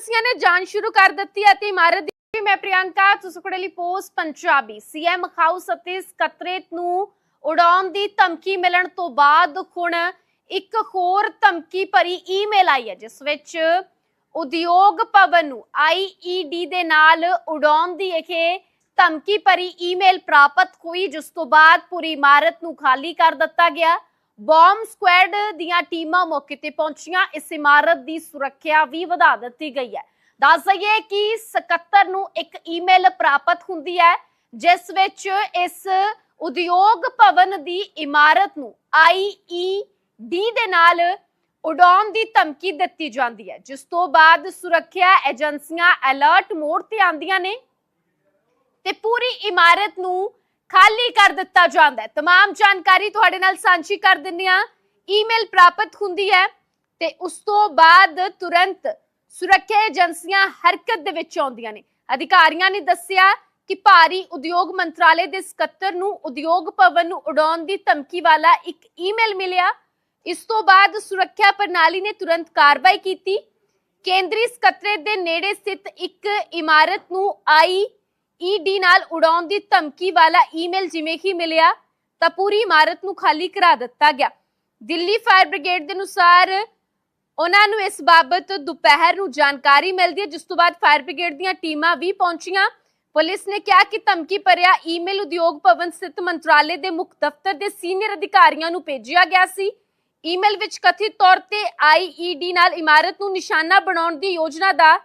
ਏਜੰਸੀਆਂ ਨੇ ਜਾਂਚ ਸ਼ੁਰੂ ਕਰ ਦਿੱਤੀ ਹੈ ਤੇ ਇਮਾਰਤ ਦੀ ਮੈਂ Priyanka Tuskarli Post Punjabi. CM house ਅਤੇ ਸਕੱਤਰੇਤ ਨੂੰ ਉਡਾਉਣ ਦੀ ਧਮਕੀ ਮਿਲਣ ਤੋਂ ਬਾਅਦ ਹੁਣ ਇੱਕ ਹੋਰ ਧਮਕੀ ਭਰੀ ਈਮੇਲ ਆਈ ਹੈ, ਜਿਸ ਵਿੱਚ ਉਦਯੋਗ ਭਵਨ ਨੂੰ ਆਈਈਡੀ ਦੇ ਨਾਲ ਉਡਾਉਣ ਦੀ ਇਹ ਧਮਕੀ ਭਰੀ ਈਮੇਲ ਪ੍ਰਾਪਤ ਹੋਈ, ਜਿਸ ਤੋਂ ਬਾਅਦ ਪੂਰੀ ਇਮਾਰਤ ਨੂੰ ਖਾਲੀ ਕਰ ਦਿੱਤਾ ਗਿਆ। ਬੌਮ ਸਕੁਐਡ ਦੀਆਂ ਟੀਮਾਂ ਮੌਕੇ ਤੇ ਪਹੁੰਚੀਆਂ। ਇਸ ਇਮਾਰਤ ਦੀ ਸੁਰੱਖਿਆ ਵੀ ਵਧਾ ਦਿੱਤੀ ਗਈ ਹੈ। ਦੱਸ ਦਈਏ ਕਿ ਸਕੱਤਰ ਨੂੰ ਇੱਕ ਈਮੇਲ ਪ੍ਰਾਪਤ ਹੁੰਦੀ ਹੈ, ਜਿਸ ਵਿੱਚ ਇਸ ਉਦਯੋਗ ਭਵਨ ਦੀ ਇਮਾਰਤ ਨੂੰ ਆਈਈਡੀ ਦੇ ਨਾਲ ਉਡਾਉਣ ਦੀ ਧਮਕੀ ਦਿੱਤੀ ਜਾਂਦੀ ਹੈ, ਜਿਸ ਤੋਂ ਬਾਅਦ ਸੁਰੱਖਿਆ ਏਜੰਸੀਆਂ ਅਲਰਟ ਮੋਡ ਤੇ ਆਂਦੀਆਂ ਨੇ ਤੇ ਪੂਰੀ ਇਮਾਰਤ ਨੂੰ ਖਾਲੀ ਕਰ ਦਿੱਤਾ ਜਾਂਦਾ ਹੈ तमाम ਜਾਣਕਾਰੀ ਤੁਹਾਡੇ ਨਾਲ ਸਾਂਝੀ ਕਰ ਦਿੰਨੀ ਆ ਈਮੇਲ ਪ੍ਰਾਪਤ ਹੁੰਦੀ ਹੈ ਤੇ ਉਸ ਤੋਂ ਬਾਅਦ ਤੁਰੰਤ ਸੁਰੱਖਿਆ ਏਜੰਸੀਆਂ ਹਰਕਤ ਦੇ ਵਿੱਚ ਆਉਂਦੀਆਂ ਨੇ ਅਧਿਕਾਰੀਆਂ ਨੇ ਦੱਸਿਆ ਕਿ ਭਾਰੀ ਉਦਯੋਗ ਮੰਤਰਾਲੇ ਦੇ ਸਕੱਤਰ ਨੂੰ ਉਦਯੋਗ ਭਵਨ ਨੂੰ ਉਡਾਉਣ ਦੀ ਧਮਕੀ ਵਾਲਾ ਇੱਕ ਈਮੇਲ ਮਿਲਿਆ ਇਸ ਤੋਂ ਬਾਅਦ ਸੁਰੱਖਿਆ ਪ੍ਰਣਾਲੀ ਨੇ ਤੁਰੰਤ ਕਾਰਵਾਈ ਕੀਤੀ ਕੇਂਦਰੀ ਸਕੱਤਰੇਤ ਦੇ ਨੇੜੇ ਸਥਿਤ ਇੱਕ ਇਮਾਰਤ ਨੂੰ ਆਈ ਈਡੀ ਨਾਲ ਉਡਾਉਣ ਦੀ ਧਮਕੀ ਵਾਲਾ ਈਮੇਲ ਜਿਵੇਂ ਹੀ ਮਿਲਿਆ, ਤਾਂ ਪੂਰੀ ਇਮਾਰਤ ਨੂੰ ਖਾਲੀ ਕਰਾ ਦਿੱਤਾ ਗਿਆ। ਦਿੱਲੀ ਫਾਇਰ ਬ੍ਰਿਗੇਡ ਦੇ ਅਨੁਸਾਰ ਉਹਨਾਂ ਨੂੰ ਇਸ ਬਾਬਤ ਦੁਪਹਿਰ ਨੂੰ ਜਾਣਕਾਰੀ ਮਿਲਦੀ ਹੈ, ਜਿਸ ਤੋਂ ਬਾਅਦ ਫਾਇਰ ਬ੍ਰਿਗੇਡ ਦੀਆਂ ਟੀਮਾਂ ਵੀ ਪਹੁੰਚੀਆਂ। ਪੁਲਿਸ ਨੇ ਕਿਹਾ ਕਿ ਧਮਕੀ ਭਰਿਆ ਈਮੇਲ ਉਦਯੋਗ ਭਵਨ ਸਥਿਤ ਮੰਤਰਾਲੇ ਦੇ ਮੁੱਖ ਦਫ਼ਤਰ ਦੇ ਸੀਨੀਅਰ ਅਧਿਕਾਰੀਆਂ ਨੂੰ ਭੇਜਿਆ ਗਿਆ ਸੀ। ਈਮੇਲ ਵਿੱਚ ਕਥਿਤ ਤੌਰ ਤੇ ਆਈਈਡੀ ਨਾਲ ਇਮਾਰਤ ਨੂੰ ਨਿਸ਼ਾਨਾ ਬਣਾਉਣ ਦੀ ਯੋਜਨਾ ਦਾ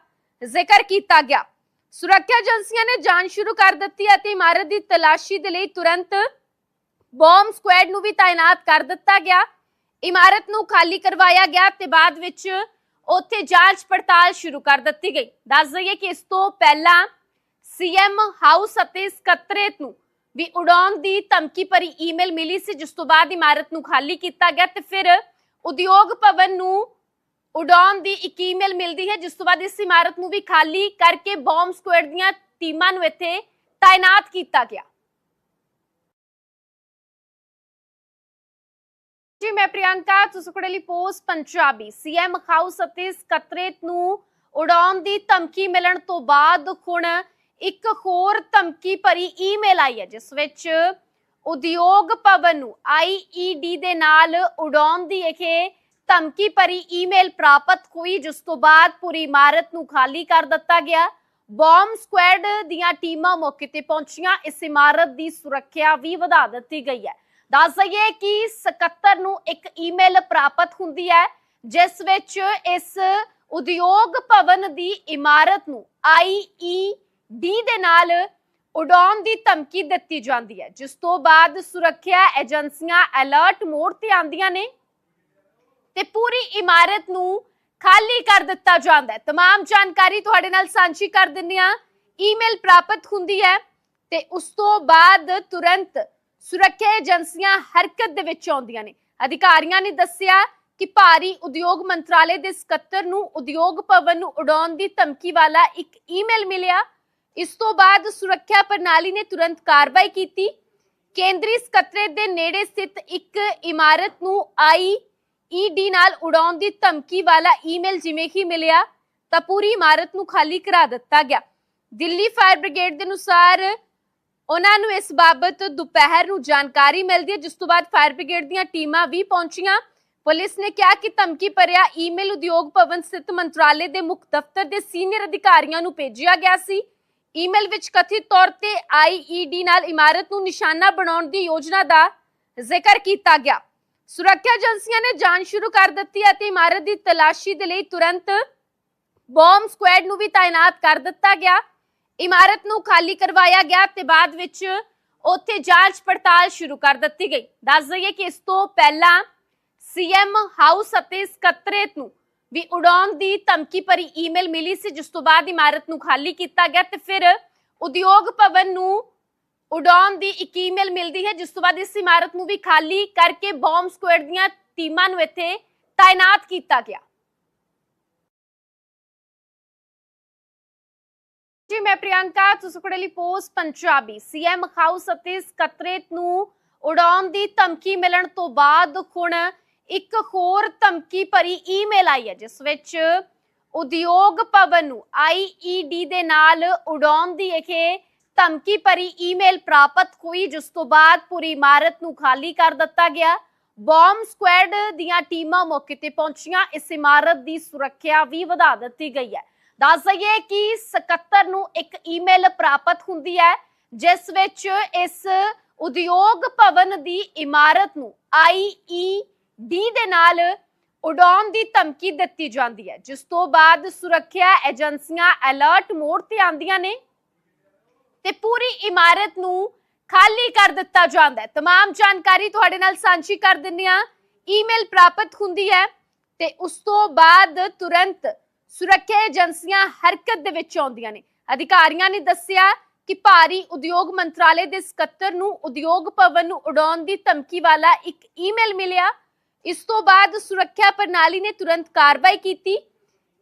ਜ਼ਿਕਰ ਕੀਤਾ ਗਿਆ। ਸੁਰੱਖਿਆ ਏਜੰਸੀਆਂ ਨੇ ਜਾਂਚ ਸ਼ੁਰੂ ਕਰ ਦਿੱਤੀ ਅਤੇ ਇਮਾਰਤ ਦੀ ਤਲਾਸ਼ੀ ਦੇ ਲਈ ਤੁਰੰਤ ਬੌਮ ਸਕੁਐਡ ਨੂੰ ਵੀ ਤਾਇਨਾਤ ਕਰ ਦਿੱਤਾ ਗਿਆ। ਇਮਾਰਤ ਨੂੰ ਖਾਲੀ ਕਰਵਾਇਆ ਗਿਆ ਤੇ ਬਾਅਦ ਵਿੱਚ ਉੱਥੇ ਜਾਂਚ ਪੜਤਾਲ ਸ਼ੁਰੂ ਕਰ ਦਿੱਤੀ ਗਈ। ਦੱਸ ਦਈਏ ਕਿ ਇਸ ਤੋਂ ਪਹਿਲਾਂ ਸੀਐਮ ਹਾਊਸ ਅਤੇ ਸਕੱਤਰੇਤ ਨੂੰ ਵੀ ਉਡਾਉਣ ਦੀ ਧਮਕੀ ਭਰੀ ਈਮੇਲ ਮਿਲੀ ਸੀ, ਜਿਸ ਤੋਂ ਬਾਅਦ ਇਮਾਰਤ ਨੂੰ ਖਾਲੀ ਕੀਤਾ ਗਿਆ ਤੇ ਫਿਰ ਉਦਯੋਗ ਭਵਨ ਨੂੰ ਉਡਾਉਣ ਦੀ ਇੱਕ ਈਮੇਲ ਮਿਲਦੀ ਹੈ, ਜਿਸ ਤੋਂ ਬਾਅਦ ਇਸ ਇਮਾਰਤ ਨੂੰ ਵੀ ਖਾਲੀ ਕਰਕੇ ਬੌਮ ਸਕੁਐਡ ਦੀਆਂ ਟੀਮਾਂ ਨੂੰ ਇੱਥੇ ਤਾਇਨਾਤ ਕੀਤਾ ਗਿਆ। ਜੀ, ਮੈਂ Priyanka Tuskarli Post Punjabi, CM house ਅਤੇ ਸਕੱਤਰੇਤ ਨੂੰ ਉਡਾਉਣ ਦੀ ਧਮਕੀ ਮਿਲਣ ਤੋਂ ਬਾਅਦ ਹੁਣ ਇੱਕ ਹੋਰ ਧਮਕੀ ਭਰੀ ਈਮੇਲ ਆਈ ਹੈ, ਜਿਸ ਵਿੱਚ ਉਦਯੋਗ ਭਵਨ ਨੂੰ ਆਈਈਡੀ ਦੇ ਨਾਲ ਉਡਾਉਣ ਦੀ ਇਹ ਧਮਕੀ ਭਰੀ ਈਮੇਲ ਪ੍ਰਾਪਤ ਹੋਈ, ਜਿਸ ਤੋਂ ਬਾਅਦ ਪੂਰੀ ਇਮਾਰਤ ਨੂੰ ਖਾਲੀ ਕਰ ਦਿੱਤਾ ਗਿਆ। ਬੌਮ ਸਕੁਐਡ ਦੀਆਂ ਟੀਮਾਂ ਮੌਕੇ ਤੇ ਪਹੁੰਚੀਆਂ। ਇਸ ਇਮਾਰਤ ਦੀ ਸੁਰੱਖਿਆ ਵੀ ਵਧਾ ਦਿੱਤੀ ਗਈ ਹੈ। ਦੱਸ ਦਈਏ ਕਿ ਸਕੱਤਰ ਨੂੰ ਇੱਕ ਈਮੇਲ ਪ੍ਰਾਪਤ ਹੁੰਦੀ ਹੈ, ਜਿਸ ਵਿੱਚ ਇਸ ਉਦਯੋਗ ਭਵਨ ਦੀ ਇਮਾਰਤ ਨੂੰ ਆਈਈਡੀ ਦੇ ਨਾਲ ਉਡਾਉਣ ਦੀ ਧਮਕੀ ਦਿੱਤੀ ਜਾਂਦੀ ਹੈ। ਜਿਸ ਤੋਂ ਬਾਅਦ ਸੁਰੱਖਿਆ ਏਜੰਸੀਆਂ ਅਲਰਟ ਮੋਡ ਤੇ ਆਂਦੀਆਂ ਨੇ। ਤੇ ਪੂਰੀ ਇਮਾਰਤ ਨੂੰ ਖਾਲੀ ਕਰ ਦਿੱਤਾ ਜਾਂਦਾ ਹੈ तमाम ਜਾਣਕਾਰੀ ਤੁਹਾਡੇ ਨਾਲ ਸਾਂਝੀ ਕਰ ਦਿੰਨੀ ਆ ਈਮੇਲ ਪ੍ਰਾਪਤ ਹੁੰਦੀ ਹੈ ਤੇ ਉਸ ਤੋਂ ਬਾਅਦ ਤੁਰੰਤ ਸੁਰੱਖਿਆ ਏਜੰਸੀਆਂ ਹਰਕਤ ਦੇ ਵਿੱਚ ਆਉਂਦੀਆਂ ਨੇ ਅਧਿਕਾਰੀਆਂ ਨੇ ਦੱਸਿਆ ਕਿ ਭਾਰੀ ਉਦਯੋਗ ਮੰਤਰਾਲੇ ਦੇ ਸਕੱਤਰ ਨੂੰ ਉਦਯੋਗ ਭਵਨ ਨੂੰ ਉਡਾਉਣ ਦੀ ਧਮਕੀ ਵਾਲਾ ਇੱਕ ਈਮੇਲ ਮਿਲਿਆ ਇਸ ਤੋਂ ਬਾਅਦ ਸੁਰੱਖਿਆ ਪ੍ਰਣਾਲੀ ਨੇ ਤੁਰੰਤ ਕਾਰਵਾਈ ਕੀਤੀ ਕੇਂਦਰੀ ਸਕੱਤਰੇਤ ਦੇ ਨੇੜੇ ਸਥਿਤ ਇੱਕ ਇਮਾਰਤ ਨੂੰ ਆਈ ਈਡੀ ਨਾਲ ਉਡਾਉਣ ਦੀ ਧਮਕੀ ਵਾਲਾ ਈਮੇਲ ਜਿਵੇਂ ਹੀ ਮਿਲਿਆ, ਤਾਂ ਪੂਰੀ ਇਮਾਰਤ ਨੂੰ ਖਾਲੀ ਕਰਾ ਦਿੱਤਾ ਗਿਆ। ਦਿੱਲੀ ਫਾਇਰ ਬ੍ਰਿਗੇਡ ਦੇ ਅਨੁਸਾਰ ਉਹਨਾਂ ਨੂੰ ਇਸ ਬਾਬਤ ਦੁਪਹਿਰ ਨੂੰ ਜਾਣਕਾਰੀ ਮਿਲਦੀ ਹੈ, ਜਿਸ ਤੋਂ ਬਾਅਦ ਫਾਇਰ ਬ੍ਰਿਗੇਡ ਦੀਆਂ ਟੀਮਾਂ ਵੀ ਪਹੁੰਚੀਆਂ। ਪੁਲਿਸ ਨੇ ਕਿਹਾ ਕਿ ਧਮਕੀ ਭਰਿਆ ਈਮੇਲ ਉਦਯੋਗ ਭਵਨ ਸਥਿਤ ਮੰਤਰਾਲੇ ਦੇ ਮੁੱਖ ਦਫ਼ਤਰ ਦੇ ਸੀਨੀਅਰ ਅਧਿਕਾਰੀਆਂ ਨੂੰ ਭੇਜਿਆ ਗਿਆ ਸੀ। ਈਮੇਲ ਵਿੱਚ ਕਥਿਤ ਤੌਰ ਤੇ ਆਈਈਡੀ ਨਾਲ ਇਮਾਰਤ ਨੂੰ ਨਿਸ਼ਾਨਾ ਬਣਾਉਣ ਦੀ ਯੋਜਨਾ ਦਾ ਜ਼ਿਕਰ ਕੀਤਾ ਗਿਆ। ਸੁਰੱਖਿਆ ਏਜੰਸੀਆਂ ਨੇ ਜਾਂਚ ਸ਼ੁਰੂ ਕਰ ਦਿੱਤੀ ਅਤੇ ਇਮਾਰਤ ਦੀ ਤਲਾਸ਼ੀ ਦੇ ਲਈ ਤੁਰੰਤ ਬੌਮ ਸਕੁਐਡ ਨੂੰ ਵੀ ਤਾਇਨਾਤ ਕਰ ਦਿੱਤਾ ਗਿਆ। ਇਮਾਰਤ ਨੂੰ ਖਾਲੀ ਕਰਵਾਇਆ ਗਿਆ ਤੇ ਬਾਅਦ ਵਿੱਚ ਉੱਥੇ ਜਾਂਚ ਪੜਤਾਲ ਸ਼ੁਰੂ ਕਰ ਦਿੱਤੀ ਗਈ। ਦੱਸ ਦਈਏ ਕਿ ਇਸ ਤੋਂ ਪਹਿਲਾਂ ਸੀਐਮ ਹਾਊਸ ਅਤੇ ਸਕੱਤਰੇਤ ਨੂੰ ਵੀ ਉਡਾਉਣ ਦੀ ਧਮਕੀ ਭਰੀ ਈਮੇਲ ਮਿਲੀ ਸੀ, ਜਿਸ ਤੋਂ ਬਾਅਦ ਇਮਾਰਤ ਨੂੰ ਖਾਲੀ ਕੀਤਾ ਗਿਆ ਤੇ ਫਿਰ ਉਦਯੋਗ ਭਵਨ ਨੂੰ ਉਡਾਉਣ ਦੀ ਇੱਕ ਈਮੇਲ ਮਿਲਦੀ ਹੈ, ਜਿਸ ਤੋਂ ਬਾਅਦ ਇਸ ਇਮਾਰਤ ਨੂੰ ਵੀ ਖਾਲੀ ਕਰਕੇ ਬੌਮ ਸਕੁਐਡ ਦੀਆਂ ਟੀਮਾਂ ਨੂੰ ਇੱਥੇ ਤਾਇਨਾਤ ਕੀਤਾ ਗਿਆ। ਜੀ, ਮੈਂ Priyanka Tuskarli Post Punjabi CM house ਅਤੇ ਸਕੱਤਰੇਤ ਨੂੰ ਉਡਾਉਣ ਦੀ ਧਮਕੀ ਮਿਲਣ ਤੋਂ ਬਾਅਦ ਹੁਣ ਇੱਕ ਹੋਰ ਧਮਕੀ ਭਰੀ ਈਮੇਲ ਆਈ ਹੈ, ਜਿਸ ਵਿੱਚ ਉਦਯੋਗ ਭਵਨ ਨੂੰ ਆਈਈਡੀ ਦੇ ਨਾਲ ਉਡਾਉਣ ਦੀ ਇਹ ਧਮਕੀ ਭਰੀ ਈਮੇਲ ਪ੍ਰਾਪਤ ਹੋਈ, ਜਿਸ ਤੋਂ ਬਾਅਦ ਪੂਰੀ ਇਮਾਰਤ ਨੂੰ ਖਾਲੀ ਕਰ ਦਿੱਤਾ ਗਿਆ। ਬੰਬ ਸਕੁਐਡ ਦੀਆਂ ਟੀਮਾਂ ਮੌਕੇ ਤੇ ਪਹੁੰਚੀਆਂ। ਇਸ ਇਮਾਰਤ ਦੀ ਸੁਰੱਖਿਆ ਵੀ ਵਧਾ ਦਿੱਤੀ ਗਈ ਹੈ। ਦੱਸ ਦਈਏ ਕਿ 77 ਨੂੰ ਇੱਕ ਈਮੇਲ ਪ੍ਰਾਪਤ ਹੁੰਦੀ ਹੈ, ਜਿਸ ਵਿੱਚ ਇਸ ਉਦਯੋਗ ਭਵਨ ਦੀ ਇਮਾਰਤ ਨੂੰ ਆਈਈਡੀ ਦੇ ਨਾਲ ਉਡਾਉਣ ਦੀ ਧਮਕੀ ਦਿੱਤੀ ਜਾਂਦੀ ਹੈ। ਜਿਸ ਤੋਂ ਬਾਅਦ ਸੁਰੱਖਿਆ ਏਜੰਸੀਆਂ ਅਲਰਟ ਮੋਡ ਤੇ ਆਂਦੀਆਂ ਨੇ। ਤੇ ਪੂਰੀ ਇਮਾਰਤ ਨੂੰ ਖਾਲੀ ਕਰ ਦਿੱਤਾ ਜਾਂਦਾ ਹੈ तमाम ਜਾਣਕਾਰੀ ਤੁਹਾਡੇ ਨਾਲ ਸਾਂਝੀ ਕਰ ਦਿੰਦੇ ਆ ਈਮੇਲ ਪ੍ਰਾਪਤ ਹੁੰਦੀ ਹੈ ਤੇ ਉਸ ਤੋਂ ਬਾਅਦ ਤੁਰੰਤ ਸੁਰੱਖਿਆ ਏਜੰਸੀਆਂ ਹਰਕਤ ਦੇ ਵਿੱਚ ਆਉਂਦੀਆਂ ਨੇ ਅਧਿਕਾਰੀਆਂ ਨੇ ਦੱਸਿਆ ਕਿ ਭਾਰੀ ਉਦਯੋਗ ਮੰਤਰਾਲੇ ਦੇ ਸਕੱਤਰ ਨੂੰ ਉਦਯੋਗ ਭਵਨ ਨੂੰ ਉਡਾਉਣ ਦੀ ਧਮਕੀ ਵਾਲਾ ਇੱਕ ਈਮੇਲ ਮਿਲਿਆ ਇਸ ਤੋਂ ਬਾਅਦ ਸੁਰੱਖਿਆ ਪ੍ਰਣਾਲੀ ਨੇ ਤੁਰੰਤ ਕਾਰਵਾਈ ਕੀਤੀ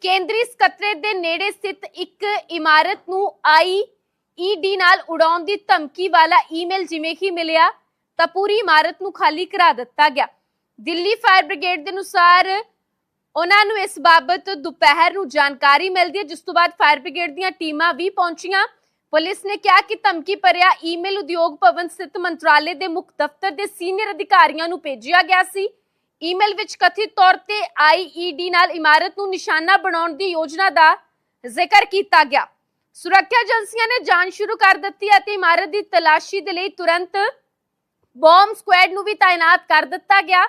ਕੇਂਦਰੀ ਸਕੱਤਰੇਤ ਦੇ ਨੇੜੇ ਸਥਿਤ ਇੱਕ ਇਮਾਰਤ ਨੂੰ ਆਈ ਈਡੀ ਨਾਲ ਉਡਾਉਣ ਦੀ ਧਮਕੀ ਵਾਲਾ ਈਮੇਲ ਜਿਵੇਂ ਹੀ ਮਿਲਿਆ, ਤਾਂ ਪੂਰੀ ਇਮਾਰਤ ਨੂੰ ਖਾਲੀ ਕਰਾ ਦਿੱਤਾ ਗਿਆ। ਦਿੱਲੀ ਫਾਇਰ ਬ੍ਰਿਗੇਡ ਦੇ ਅਨੁਸਾਰ ਉਹਨਾਂ ਨੂੰ ਇਸ ਬਾਬਤ ਦੁਪਹਿਰ ਨੂੰ ਜਾਣਕਾਰੀ ਮਿਲਦੀ ਹੈ, ਜਿਸ ਤੋਂ ਬਾਅਦ ਫਾਇਰ ਬ੍ਰਿਗੇਡ ਦੀਆਂ ਟੀਮਾਂ ਵੀ ਪਹੁੰਚੀਆਂ। ਪੁਲਿਸ ਨੇ ਕਿਹਾ ਕਿ ਧਮਕੀ ਭਰਿਆ ਈਮੇਲ ਉਦਯੋਗ ਭਵਨ ਸਥਿਤ ਮੰਤਰਾਲੇ ਦੇ ਮੁੱਖ ਦਫ਼ਤਰ ਦੇ ਸੀਨੀਅਰ ਅਧਿਕਾਰੀਆਂ ਨੂੰ ਭੇਜਿਆ ਗਿਆ ਸੀ। ਈਮੇਲ ਵਿੱਚ ਕਥਿਤ ਤੌਰ ਤੇ ਆਈਈਡੀ ਨਾਲ ਇਮਾਰਤ ਨੂੰ ਨਿਸ਼ਾਨਾ ਬਣਾਉਣ ਦੀ ਯੋਜਨਾ ਦਾ ਜ਼ਿਕਰ ਕੀਤਾ ਗਿਆ। ਸੁਰੱਖਿਆ ਏਜੰਸੀਆਂ ਨੇ ਜਾਂਚ ਸ਼ੁਰੂ ਕਰ ਦਿੱਤੀ ਅਤੇ ਇਮਾਰਤ ਦੀ ਤਲਾਸ਼ੀ ਦੇ ਲਈ ਤੁਰੰਤ ਬੰਬ ਸਕੁਐਡ ਨੂੰ ਵੀ ਤਾਇਨਾਤ ਕਰ ਦਿੱਤਾ ਗਿਆ।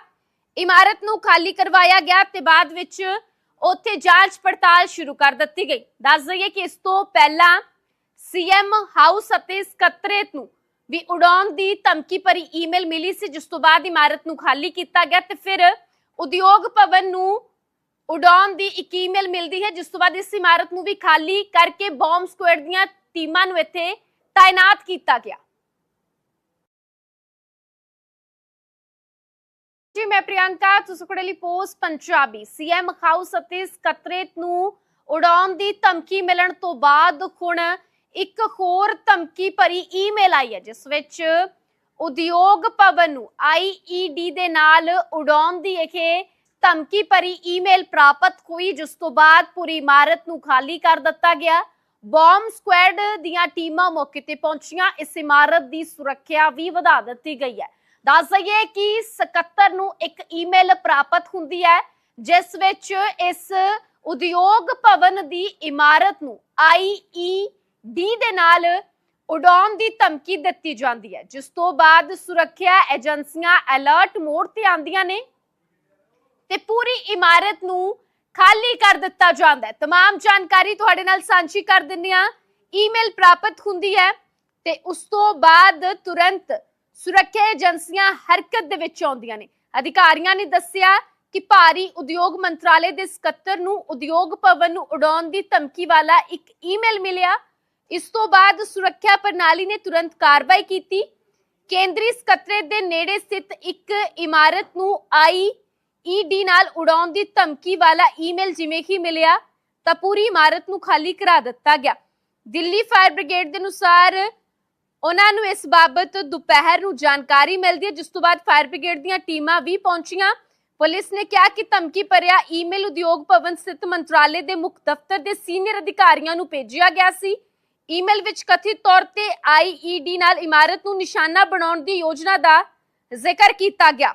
ਇਮਾਰਤ ਨੂੰ ਖਾਲੀ ਕਰਵਾਇਆ ਗਿਆ ਤੇ ਬਾਅਦ ਵਿੱਚ ਉੱਥੇ ਜਾਂਚ ਪੜਤਾਲ ਸ਼ੁਰੂ ਕਰ ਦਿੱਤੀ ਗਈ। ਦੱਸ ਦਈਏ ਕਿ ਇਸ ਤੋਂ ਪਹਿਲਾਂ ਸੀਐਮ ਹਾਊਸ ਅਤੇ ਸਕੱਤਰੇਤ ਨੂੰ ਵੀ ਉਡਾਉਣ ਦੀ ਧਮਕੀ ਭਰੀ ਈਮੇਲ ਮਿਲੀ ਸੀ, ਜਿਸ ਤੋਂ ਬਾਅਦ ਇਮਾਰਤ ਨੂੰ ਖਾਲੀ ਕੀਤਾ ਗਿਆ ਤੇ ਫਿਰ ਉਦਯੋਗ ਭਵਨ ਨੂੰ ਉਡਾਉਣ ਦੀ ਇੱਕ ਈਮੇਲ ਮਿਲਦੀ ਹੈ, ਜਿਸ ਤੋਂ ਬਾਅਦ ਇਸ ਇਮਾਰਤ ਨੂੰ ਵੀ ਖਾਲੀ ਕਰਕੇ ਬੰਬ ਸਕੁਐਡ ਦੀਆਂ ਟੀਮਾਂ ਨੂੰ ਇੱਥੇ ਤਾਇਨਾਤ ਕੀਤਾ ਗਿਆ। ਜੀ, ਮੈਂ Priyanka Tuskarli Post Punjabi CM house ਅਤੇ ਸਕੱਤਰੇਤ ਨੂੰ ਉਡਾਉਣ ਦੀ ਧਮਕੀ ਮਿਲਣ ਤੋਂ ਬਾਅਦ ਹੁਣ ਇੱਕ ਹੋਰ ਧਮਕੀ ਭਰੀ ਈਮੇਲ ਆਈ ਹੈ, ਜਿਸ ਵਿੱਚ ਉਦਯੋਗ ਭਵਨ ਨੂੰ ਆਈਈਡੀ ਦੇ ਨਾਲ ਉਡਾਉਣ ਦੀ ਇਹ ਧਮਕੀ ਭਰੀ ਈਮੇਲ ਪ੍ਰਾਪਤ ਹੋਈ, ਜਿਸ ਤੋਂ ਬਾਅਦ ਪੂਰੀ ਇਮਾਰਤ ਨੂੰ ਖਾਲੀ ਕਰ ਦਿੱਤਾ ਗਿਆ। ਬੰਬ ਸਕੁਐਡ ਦੀਆਂ ਟੀਮਾਂ ਮੌਕੇ ਤੇ ਪਹੁੰਚੀਆਂ। ਇਸ ਇਮਾਰਤ ਦੀ ਸੁਰੱਖਿਆ ਵੀ ਵਧਾ ਦਿੱਤੀ ਗਈ ਹੈ। ਦੱਸ ਦਈਏ ਕਿ 77 ਨੂੰ ਇੱਕ ਈਮੇਲ ਪ੍ਰਾਪਤ ਹੁੰਦੀ ਹੈ, ਜਿਸ ਵਿੱਚ ਇਸ ਉਦਯੋਗ ਭਵਨ ਦੀ ਇਮਾਰਤ ਨੂੰ ਆਈਈਡੀ ਦੇ ਨਾਲ ਉਡਾਉਣ ਦੀ ਧਮਕੀ ਦਿੱਤੀ ਜਾਂਦੀ ਹੈ। ਜਿਸ ਤੋਂ ਬਾਅਦ ਸੁਰੱਖਿਆ ਏਜੰਸੀਆਂ ਅਲਰਟ ਮੋਡ ਤੇ ਆਂਦੀਆਂ ਨੇ। ਤੇ ਪੂਰੀ ਇਮਾਰਤ ਨੂੰ ਖਾਲੀ ਕਰ ਦਿੱਤਾ ਜਾਂਦਾ ਹੈ तमाम ਜਾਣਕਾਰੀ ਤੁਹਾਡੇ ਨਾਲ ਸਾਂਝੀ ਕਰ ਦਿੰਦੇ ਆ ਈਮੇਲ ਪ੍ਰਾਪਤ ਹੁੰਦੀ ਹੈ ਤੇ ਉਸ ਤੋਂ ਬਾਅਦ ਤੁਰੰਤ ਸੁਰੱਖਿਆ ਏਜੰਸੀਆਂ ਹਰਕਤ ਦੇ ਵਿੱਚ ਆਉਂਦੀਆਂ ਨੇ ਅਧਿਕਾਰੀਆਂ ਨੇ ਦੱਸਿਆ ਕਿ ਭਾਰੀ ਉਦਯੋਗ ਮੰਤਰਾਲੇ ਦੇ ਸਕੱਤਰ ਨੂੰ ਉਦਯੋਗ ਭਵਨ ਨੂੰ ਉਡਾਉਣ ਦੀ ਧਮਕੀ ਵਾਲਾ ਇੱਕ ਈਮੇਲ ਮਿਲਿਆ ਇਸ ਤੋਂ ਬਾਅਦ ਸੁਰੱਖਿਆ ਪ੍ਰਣਾਲੀ ਨੇ ਤੁਰੰਤ ਕਾਰਵਾਈ ਕੀਤੀ ਕੇਂਦਰੀ ਸਕੱਤਰੇਤ ਦੇ ਨੇੜੇ ਸਥਿਤ ਇੱਕ ਇਮਾਰਤ ਨੂੰ ਆਈ ਈਡੀ ਨਾਲ ਉਡਾਉਣ ਦੀ ਧਮਕੀ ਵਾਲਾ ਈਮੇਲ ਜਿਵੇਂ ਹੀ ਮਿਲਿਆ, ਤਾਂ ਪੂਰੀ ਇਮਾਰਤ ਨੂੰ ਖਾਲੀ ਕਰਾ ਦਿੱਤਾ ਗਿਆ। ਦਿੱਲੀ ਫਾਇਰ ਬ੍ਰਿਗੇਡ ਦੇ ਅਨੁਸਾਰ ਉਹਨਾਂ ਨੂੰ ਇਸ ਬਾਬਤ ਦੁਪਹਿਰ ਨੂੰ ਜਾਣਕਾਰੀ ਮਿਲਦੀ ਹੈ, ਜਿਸ ਤੋਂ ਬਾਅਦ ਫਾਇਰ ਬ੍ਰਿਗੇਡ ਦੀਆਂ ਟੀਮਾਂ ਵੀ ਪਹੁੰਚੀਆਂ। ਪੁਲਿਸ ਨੇ ਕਿਹਾ ਕਿ ਧਮਕੀ ਭਰਿਆ ਈਮੇਲ ਉਦਯੋਗ ਭਵਨ ਸਥਿਤ ਮੰਤਰਾਲੇ ਦੇ ਮੁੱਖ ਦਫ਼ਤਰ ਦੇ ਸੀਨੀਅਰ ਅਧਿਕਾਰੀਆਂ ਨੂੰ ਭੇਜਿਆ ਗਿਆ ਸੀ। ਈਮੇਲ ਵਿੱਚ ਕਥਿਤ ਤੌਰ ਤੇ ਆਈਈਡੀ ਨਾਲ ਇਮਾਰਤ ਨੂੰ ਨਿਸ਼ਾਨਾ ਬਣਾਉਣ ਦੀ ਯੋਜਨਾ ਦਾ ਜ਼ਿਕਰ ਕੀਤਾ ਗਿਆ।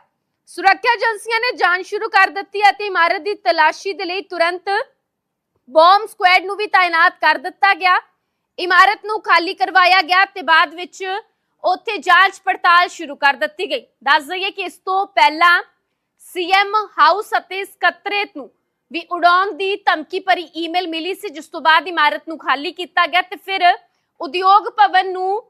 ਸੁਰੱਖਿਆ ਏਜੰਸੀਆਂ ਨੇ ਜਾਂਚ ਸ਼ੁਰੂ ਕਰ ਦਿੱਤੀ ਅਤੇ ਇਮਾਰਤ ਦੀ ਤਲਾਸ਼ੀ ਦੇ ਲਈ ਤੁਰੰਤ ਬੰਬ ਸਕੁਐਡ ਨੂੰ ਵੀ ਤਾਇਨਾਤ ਕਰ ਦਿੱਤਾ ਗਿਆ। ਇਮਾਰਤ ਨੂੰ ਖਾਲੀ ਕਰਵਾਇਆ ਗਿਆ ਤੇ ਬਾਅਦ ਵਿੱਚ ਉੱਥੇ ਜਾਂਚ ਪੜਤਾਲ ਸ਼ੁਰੂ ਕਰ ਦਿੱਤੀ ਗਈ। ਦੱਸ ਦਈਏ ਕਿ ਇਸ ਤੋਂ ਪਹਿਲਾਂ ਸੀਐਮ ਹਾਊਸ ਅਤੇ ਸਕੱਤਰੇਤ ਨੂੰ ਵੀ ਉਡਾਉਣ ਦੀ ਧਮਕੀ ਭਰੀ ਈਮੇਲ ਮਿਲੀ ਸੀ, ਜਿਸ ਤੋਂ ਬਾਅਦ ਇਮਾਰਤ ਨੂੰ ਖਾਲੀ ਕੀਤਾ ਗਿਆ ਤੇ ਫਿਰ ਉਦਯੋਗ ਭਵਨ ਨੂੰ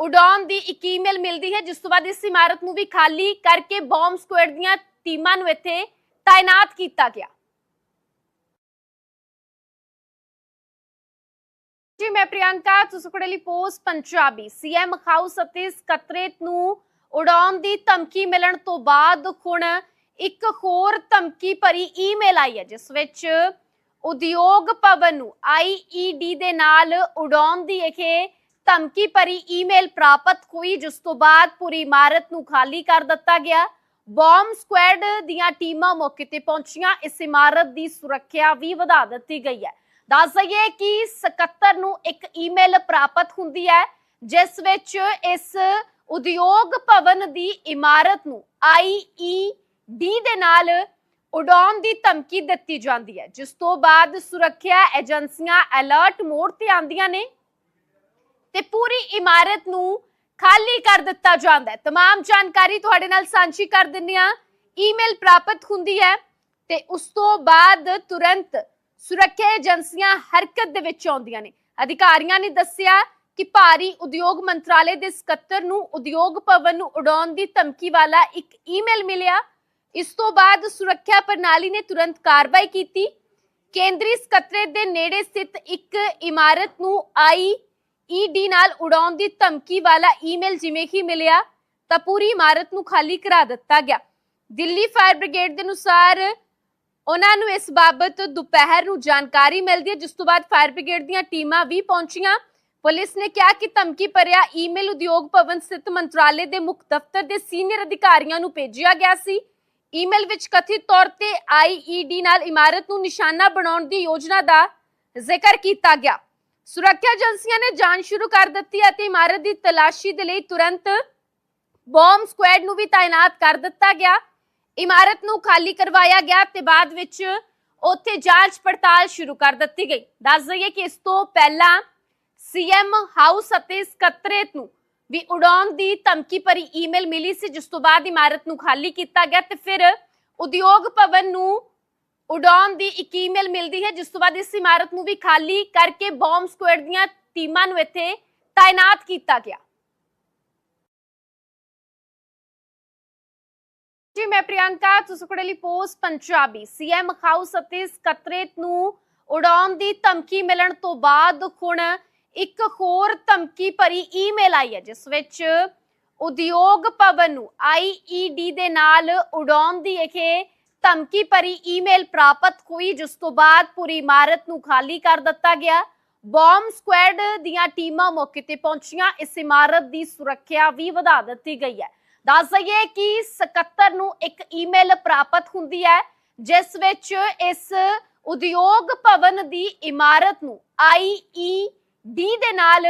ਉਡਾਉਣ ਦੀ ਇੱਕ ਈਮੇਲ ਮਿਲਦੀ ਹੈ, ਜਿਸ ਤੋਂ ਬਾਅਦ ਇਸ ਇਮਾਰਤ ਨੂੰ ਵੀ ਖਾਲੀ ਕਰਕੇ ਬੰਬ ਸਕੁਐਡ ਦੀਆਂ ਟੀਮਾਂ ਨੂੰ ਇੱਥੇ ਤਾਇਨਾਤ ਕੀਤਾ ਗਿਆ। ਜੀ, ਮੈਂ Priyanka Tuskarli Post Punjabi CM house ਅਤੇ ਸਕੱਤਰੇਤ ਨੂੰ ਉਡਾਉਣ ਦੀ ਧਮਕੀ ਮਿਲਣ ਤੋਂ ਬਾਅਦ ਹੁਣ ਇੱਕ ਹੋਰ ਧਮਕੀ ਭਰੀ ਈਮੇਲ ਆਈ ਹੈ, ਜਿਸ ਵਿੱਚ ਉਦਯੋਗ ਭਵਨ ਨੂੰ ਆਈਈਡੀ ਦੇ ਨਾਲ ਉਡਾਉਣ ਦੀ ਇਹ ਧਮਕੀ ਭਰੀ ਈਮੇਲ ਪ੍ਰਾਪਤ ਹੋਈ, ਜਿਸ ਤੋਂ ਬਾਅਦ ਪੂਰੀ ਇਮਾਰਤ ਨੂੰ ਖਾਲੀ ਕਰ ਦਿੱਤਾ ਗਿਆ। ਬੰਬ ਸਕੁਐਡ ਦੀਆਂ ਟੀਮਾਂ ਮੌਕੇ ਤੇ ਪਹੁੰਚੀਆਂ। ਇਸ ਇਮਾਰਤ ਦੀ ਸੁਰੱਖਿਆ ਵੀ ਵਧਾ ਦਿੱਤੀ ਗਈ ਹੈ। ਦੱਸ ਦਈਏ ਕਿ 77 ਨੂੰ ਇੱਕ ਈਮੇਲ ਪ੍ਰਾਪਤ ਹੁੰਦੀ ਹੈ, ਜਿਸ ਵਿੱਚ ਇਸ ਉਦਯੋਗ ਭਵਨ ਦੀ ਇਮਾਰਤ ਨੂੰ ਆਈਈਡੀ ਦੇ ਨਾਲ ਉਡਾਉਣ ਦੀ ਧਮਕੀ ਦਿੱਤੀ ਜਾਂਦੀ ਹੈ। ਜਿਸ ਤੋਂ ਬਾਅਦ ਸੁਰੱਖਿਆ ਏਜੰਸੀਆਂ ਅਲਰਟ ਮੋਡ ਤੇ ਆਂਦੀਆਂ ਨੇ। ਤੇ ਪੂਰੀ ਇਮਾਰਤ ਨੂੰ ਖਾਲੀ ਕਰ ਦਿੱਤਾ ਜਾਂਦਾ ਹੈ तमाम ਜਾਣਕਾਰੀ ਤੁਹਾਡੇ ਨਾਲ ਸਾਂਝੀ ਕਰ ਦਿੰਨੀ ਆ ਈਮੇਲ ਪ੍ਰਾਪਤ ਹੁੰਦੀ ਹੈ ਤੇ ਉਸ ਤੋਂ ਬਾਅਦ ਤੁਰੰਤ ਸੁਰੱਖਿਆ ਏਜੰਸੀਆਂ ਹਰਕਤ ਦੇ ਵਿੱਚ ਆਉਂਦੀਆਂ ਨੇ ਅਧਿਕਾਰੀਆਂ ਨੇ ਦੱਸਿਆ ਕਿ ਭਾਰੀ ਉਦਯੋਗ ਮੰਤਰਾਲੇ ਦੇ ਸਕੱਤਰ ਨੂੰ ਉਦਯੋਗ ਭਵਨ ਨੂੰ ਉਡਾਉਣ ਦੀ ਧਮਕੀ ਵਾਲਾ ਇੱਕ ਈਮੇਲ ਮਿਲਿਆ ਇਸ ਤੋਂ ਬਾਅਦ ਸੁਰੱਖਿਆ ਪ੍ਰਣਾਲੀ ਨੇ ਤੁਰੰਤ ਕਾਰਵਾਈ ਕੀਤੀ ਕੇਂਦਰੀ ਸਕੱਤਰੇਤ ਦੇ ਨੇੜੇ ਸਥਿਤ ਇੱਕ ਇਮਾਰਤ ਨੂੰ ਆਈ ਈਡੀ ਨਾਲ ਉਡਾਉਣ ਦੀ ਧਮਕੀ ਵਾਲਾ ਈਮੇਲ ਜਿਵੇਂ ਹੀ ਮਿਲਿਆ, ਤਾਂ ਪੂਰੀ ਇਮਾਰਤ ਨੂੰ ਖਾਲੀ ਕਰਾ ਦਿੱਤਾ ਗਿਆ। ਦਿੱਲੀ ਫਾਇਰ ਬ੍ਰਿਗੇਡ ਦੇ ਅਨੁਸਾਰ ਉਹਨਾਂ ਨੂੰ ਇਸ ਬਾਬਤ ਦੁਪਹਿਰ ਨੂੰ ਜਾਣਕਾਰੀ ਮਿਲਦੀ ਹੈ, ਜਿਸ ਤੋਂ ਬਾਅਦ ਫਾਇਰ ਬ੍ਰਿਗੇਡ ਦੀਆਂ ਟੀਮਾਂ ਵੀ ਪਹੁੰਚੀਆਂ। ਪੁਲਿਸ ਨੇ ਕਿਹਾ ਕਿ ਧਮਕੀ ਭਰਿਆ ਈਮੇਲ ਉਦਯੋਗ ਭਵਨ ਸਥਿਤ ਮੰਤਰਾਲੇ ਦੇ ਮੁੱਖ ਦਫ਼ਤਰ ਦੇ ਸੀਨੀਅਰ ਅਧਿਕਾਰੀਆਂ ਨੂੰ ਭੇਜਿਆ ਗਿਆ ਸੀ। ਈਮੇਲ ਵਿੱਚ ਕਥਿਤ ਤੌਰ ਤੇ ਆਈਈਡੀ ਨਾਲ ਇਮਾਰਤ ਨੂੰ ਨਿਸ਼ਾਨਾ ਬਣਾਉਣ ਦੀ ਯੋਜਨਾ ਦਾ ਜ਼ਿਕਰ ਕੀਤਾ ਗਿਆ। ਸੁਰੱਖਿਆ ਏਜੰਸੀਆਂ ਨੇ ਜਾਂਚ ਸ਼ੁਰੂ ਕਰ ਦਿੱਤੀ ਅਤੇ ਇਮਾਰਤ ਦੀ ਤਲਾਸ਼ੀ ਦੇ ਲਈ ਤੁਰੰਤ ਬੰਬ ਸਕੁਐਡ ਨੂੰ ਵੀ ਤਾਇਨਾਤ ਕਰ ਦਿੱਤਾ ਗਿਆ। ਇਮਾਰਤ ਨੂੰ ਖਾਲੀ ਕਰਵਾਇਆ ਗਿਆ ਤੇ ਬਾਅਦ ਵਿੱਚ ਉੱਥੇ ਜਾਂਚ ਪੜਤਾਲ ਸ਼ੁਰੂ ਕਰ ਦਿੱਤੀ ਗਈ। ਦੱਸ ਦਈਏ ਕਿ ਇਸ ਤੋਂ ਪਹਿਲਾਂ ਸੀਐਮ ਹਾਊਸ ਅਤੇ ਸਕੱਤਰੇਤ ਨੂੰ ਵੀ ਉਡਾਉਣ ਦੀ ਧਮਕੀ ਭਰੀ ਈਮੇਲ ਮਿਲੀ ਸੀ, ਜਿਸ ਤੋਂ ਬਾਅਦ ਇਮਾਰਤ ਨੂੰ ਖਾਲੀ ਕੀਤਾ ਗਿਆ ਤੇ ਫਿਰ ਉਦਯੋਗ ਭਵਨ ਨੂੰ ਉਡਾਉਣ ਦੀ ਇੱਕ ਈਮੇਲ ਮਿਲਦੀ ਹੈ, ਜਿਸ ਤੋਂ ਬਾਅਦ ਇਸ ਇਮਾਰਤ ਨੂੰ ਵੀ ਖਾਲੀ ਕਰਕੇ ਬੰਬ ਸਕੁਐਡ ਦੀਆਂ ਟੀਮਾਂ ਨੂੰ ਇੱਥੇ ਤਾਇਨਾਤ ਕੀਤਾ ਗਿਆ। ਜੀ, ਮੈਂ ਪ੍ਰਿਯੰਕਾ ਤੁਸਕੜੇ ਲਈ ਪੋਸਟ ਪੰਜਾਬੀ ਸੀਐਮ ਹਾਊਸ ਅਤੇ ਸਕੱਤਰੇਤ ਨੂੰ ਉਡਾਉਣ ਦੀ ਧਮਕੀ ਮਿਲਣ ਤੋਂ ਬਾਅਦ ਹੁਣ ਇੱਕ ਹੋਰ ਧਮਕੀ ਭਰੀ ਈਮੇਲ ਆਈ ਹੈ, ਜਿਸ ਵਿੱਚ ਉਦਯੋਗ ਭਵਨ ਨੂੰ ਆਈਈਡੀ ਦੇ ਨਾਲ ਉਡਾਉਣ ਦੀ ਇਹ ਧਮਕੀ ਭਰੀ ਈਮੇਲ ਪ੍ਰਾਪਤ ਹੋਈ, ਜਿਸ ਤੋਂ ਬਾਅਦ ਪੂਰੀ ਇਮਾਰਤ ਨੂੰ ਖਾਲੀ ਕਰ ਦਿੱਤਾ ਗਿਆ। ਬੰਬ ਸਕੁਐਡ ਦੀਆਂ ਟੀਮਾਂ ਮੌਕੇ ਤੇ ਪਹੁੰਚੀਆਂ। ਇਸ ਇਮਾਰਤ ਦੀ ਸੁਰੱਖਿਆ ਵੀ ਵਧਾ ਦਿੱਤੀ ਗਈ ਹੈ। ਦੱਸ ਦਈਏ ਕਿ 77 ਨੂੰ ਇੱਕ ਈਮੇਲ ਪ੍ਰਾਪਤ ਹੁੰਦੀ ਹੈ, ਜਿਸ ਵਿੱਚ ਇਸ ਉਦਯੋਗ ਭਵਨ ਦੀ ਇਮਾਰਤ ਨੂੰ ਆਈਈਡੀ ਦੇ ਨਾਲ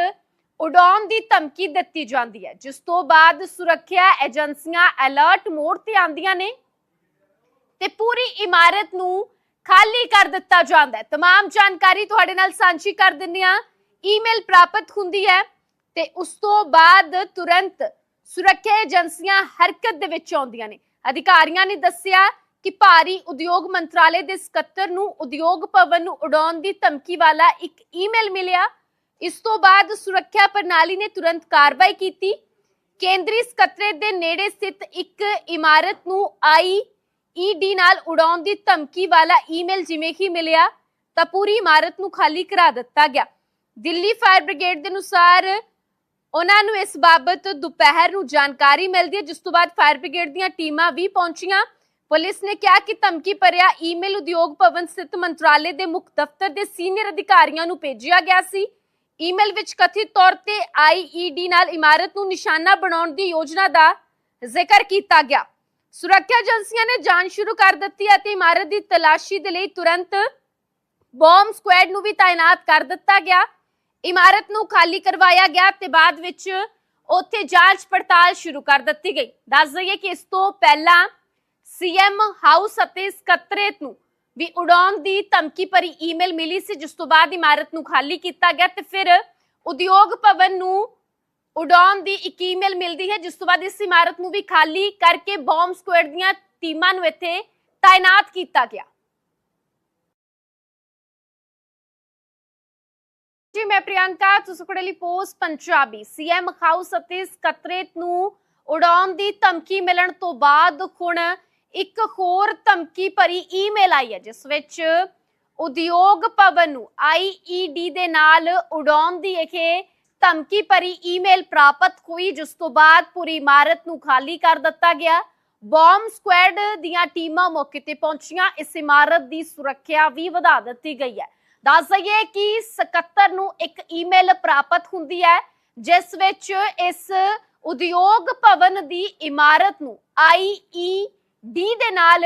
ਉਡਾਉਣ ਦੀ ਧਮਕੀ ਦਿੱਤੀ ਜਾਂਦੀ ਹੈ, ਜਿਸ ਤੋਂ ਬਾਅਦ ਸੁਰੱਖਿਆ ਏਜੰਸੀਆਂ ਅਲਰਟ ਮੋਡ ਤੇ ਆਂਦੀਆਂ ਨੇ। ਤੇ ਪੂਰੀ ਇਮਾਰਤ ਨੂੰ ਖਾਲੀ ਕਰ ਦਿੱਤਾ ਜਾਂਦਾ ਹੈ तमाम ਜਾਣਕਾਰੀ ਤੁਹਾਡੇ ਨਾਲ ਸਾਂਝੀ ਕਰ ਦਿੰਨੀ ਆ ਈਮੇਲ ਪ੍ਰਾਪਤ ਹੁੰਦੀ ਹੈ ਤੇ ਉਸ ਤੋਂ ਬਾਅਦ ਤੁਰੰਤ ਸੁਰੱਖਿਆ ਏਜੰਸੀਆਂ ਹਰਕਤ ਦੇ ਵਿੱਚ ਆਉਂਦੀਆਂ ਨੇ ਅਧਿਕਾਰੀਆਂ ਨੇ ਦੱਸਿਆ ਕਿ ਭਾਰੀ ਉਦਯੋਗ ਮੰਤਰਾਲੇ ਦੇ ਸਕੱਤਰ ਨੂੰ ਉਦਯੋਗ ਭਵਨ ਨੂੰ ਉਡਾਉਣ ਦੀ ਧਮਕੀ ਵਾਲਾ ਇੱਕ ਈਮੇਲ ਮਿਲਿਆ ਇਸ ਤੋਂ ਬਾਅਦ ਸੁਰੱਖਿਆ ਪ੍ਰਣਾਲੀ ਨੇ ਤੁਰੰਤ ਕਾਰਵਾਈ ਕੀਤੀ ਕੇਂਦਰੀ ਸਕੱਤਰੇਤ ਦੇ ਨੇੜੇ ਸਥਿਤ ਇੱਕ ਇਮਾਰਤ ਨੂੰ ਆਈ ਈਡੀ ਨਾਲ ਉਡਾਉਣ ਦੀ ਧਮਕੀ ਵਾਲਾ ਈਮੇਲ ਜਿਵੇਂ ਹੀ ਮਿਲਿਆ, ਤਾਂ ਪੂਰੀ ਇਮਾਰਤ ਨੂੰ ਖਾਲੀ ਕਰਾ ਦਿੱਤਾ ਗਿਆ। ਦਿੱਲੀ ਫਾਇਰ ਬ੍ਰਿਗੇਡ ਦੇ ਅਨੁਸਾਰ ਉਹਨਾਂ ਨੂੰ ਇਸ ਬਾਬਤ ਦੁਪਹਿਰ ਨੂੰ ਜਾਣਕਾਰੀ ਮਿਲਦੀ ਹੈ, ਜਿਸ ਤੋਂ ਬਾਅਦ ਫਾਇਰ ਬ੍ਰਿਗੇਡ ਦੀਆਂ ਟੀਮਾਂ ਵੀ ਪਹੁੰਚੀਆਂ। ਪੁਲਿਸ ਨੇ ਕਿਹਾ ਕਿ ਧਮਕੀ ਭਰਿਆ ਈਮੇਲ ਉਦਯੋਗ ਭਵਨ ਸਥਿਤ ਮੰਤਰਾਲੇ ਦੇ ਮੁੱਖ ਦਫ਼ਤਰ ਦੇ ਸੀਨੀਅਰ ਅਧਿਕਾਰੀਆਂ ਨੂੰ ਭੇਜਿਆ ਗਿਆ ਸੀ। ਈਮੇਲ ਵਿੱਚ ਕਥਿਤ ਤੌਰ ਤੇ ਆਈਈਡੀ ਨਾਲ ਇਮਾਰਤ ਨੂੰ ਨਿਸ਼ਾਨਾ ਬਣਾਉਣ ਦੀ ਯੋਜਨਾ ਦਾ ਜ਼ਿਕਰ ਕੀਤਾ ਗਿਆ। ਸੁਰੱਖਿਆ ਏਜੰਸੀਆਂ ਨੇ ਜਾਂਚ ਸ਼ੁਰੂ ਕਰ ਦਿੱਤੀ ਅਤੇ ਇਮਾਰਤ ਦੀ ਤਲਾਸ਼ੀ ਦੇ ਲਈ ਤੁਰੰਤ ਬੰਬ ਸਕੁਐਡ ਨੂੰ ਵੀ ਤਾਇਨਾਤ ਕਰ ਦਿੱਤਾ ਗਿਆ। ਇਮਾਰਤ ਨੂੰ ਖਾਲੀ ਕਰਵਾਇਆ ਗਿਆ ਤੇ ਬਾਅਦ ਵਿੱਚ ਉੱਥੇ ਜਾਂਚ ਪੜਤਾਲ ਸ਼ੁਰੂ ਕਰ ਦਿੱਤੀ ਗਈ। ਦੱਸ ਦਈਏ ਕਿ ਇਸ ਤੋਂ ਪਹਿਲਾਂ ਸੀਐਮ ਹਾਊਸ ਅਤੇ ਸਕੱਤਰੇਤ ਨੂੰ ਵੀ ਉਡਾਉਣ ਦੀ ਧਮਕੀ ਭਰੀ ਈਮੇਲ ਮਿਲੀ ਸੀ, ਜਿਸ ਤੋਂ ਬਾਅਦ ਇਮਾਰਤ ਨੂੰ ਖਾਲੀ ਕੀਤਾ ਗਿਆ ਤੇ ਫਿਰ ਉਦਯੋਗ ਭਵਨ ਨੂੰ ਉਡਾਉਣ ਦੀ ਇੱਕ ਈਮੇਲ ਮਿਲਦੀ ਹੈ, ਜਿਸ ਤੋਂ ਬਾਅਦ ਇਸ ਇਮਾਰਤ ਨੂੰ ਵੀ ਖਾਲੀ ਕਰਕੇ ਬੰਬ ਸਕੁਐਡ ਦੀਆਂ ਟੀਮਾਂ ਨੂੰ ਇੱਥੇ ਤਾਇਨਾਤ ਕੀਤਾ ਗਿਆ। ਜੀ, ਮੈਂ ਪ੍ਰਿਯੰਕਾ ਤੁਸਕੜੇ ਲਈ ਪੋਸਟ ਪੰਜਾਬੀ, ਸੀਐਮ ਹਾਊਸ ਅਤੇ ਸਕੱਤਰੇਤ ਨੂੰ ਉਡਾਉਣ ਦੀ ਧਮਕੀ ਮਿਲਣ ਤੋਂ ਬਾਅਦ ਹੁਣ ਇੱਕ ਹੋਰ ਧਮਕੀ ਭਰੀ ਈਮੇਲ ਆਈ ਹੈ, ਜਿਸ ਵਿੱਚ ਉਦਯੋਗ ਭਵਨ ਨੂੰ ਆਈਈਡੀ ਦੇ ਨਾਲ ਉਡਾਉਣ ਦੀ ਇਹ ਧਮਕੀ ਭਰੀ ਈਮੇਲ ਪ੍ਰਾਪਤ ਹੋਈ, ਜਿਸ ਤੋਂ ਬਾਅਦ ਪੂਰੀ ਇਮਾਰਤ ਨੂੰ ਖਾਲੀ ਕਰ ਦਿੱਤਾ ਗਿਆ। ਬੰਬ ਸਕੁਐਡ ਦੀਆਂ ਟੀਮਾਂ ਮੌਕੇ ਤੇ ਪਹੁੰਚੀਆਂ। ਇਸ ਇਮਾਰਤ ਦੀ ਸੁਰੱਖਿਆ ਵੀ ਵਧਾ ਦਿੱਤੀ ਗਈ ਹੈ। ਦੱਸ ਦਈਏ ਕਿ 77 ਨੂੰ ਇੱਕ ਈਮੇਲ ਪ੍ਰਾਪਤ ਹੁੰਦੀ ਹੈ, ਜਿਸ ਵਿੱਚ ਇਸ ਉਦਯੋਗ ਭਵਨ ਦੀ ਇਮਾਰਤ ਨੂੰ ਆਈਈਡੀ ਦੇ ਨਾਲ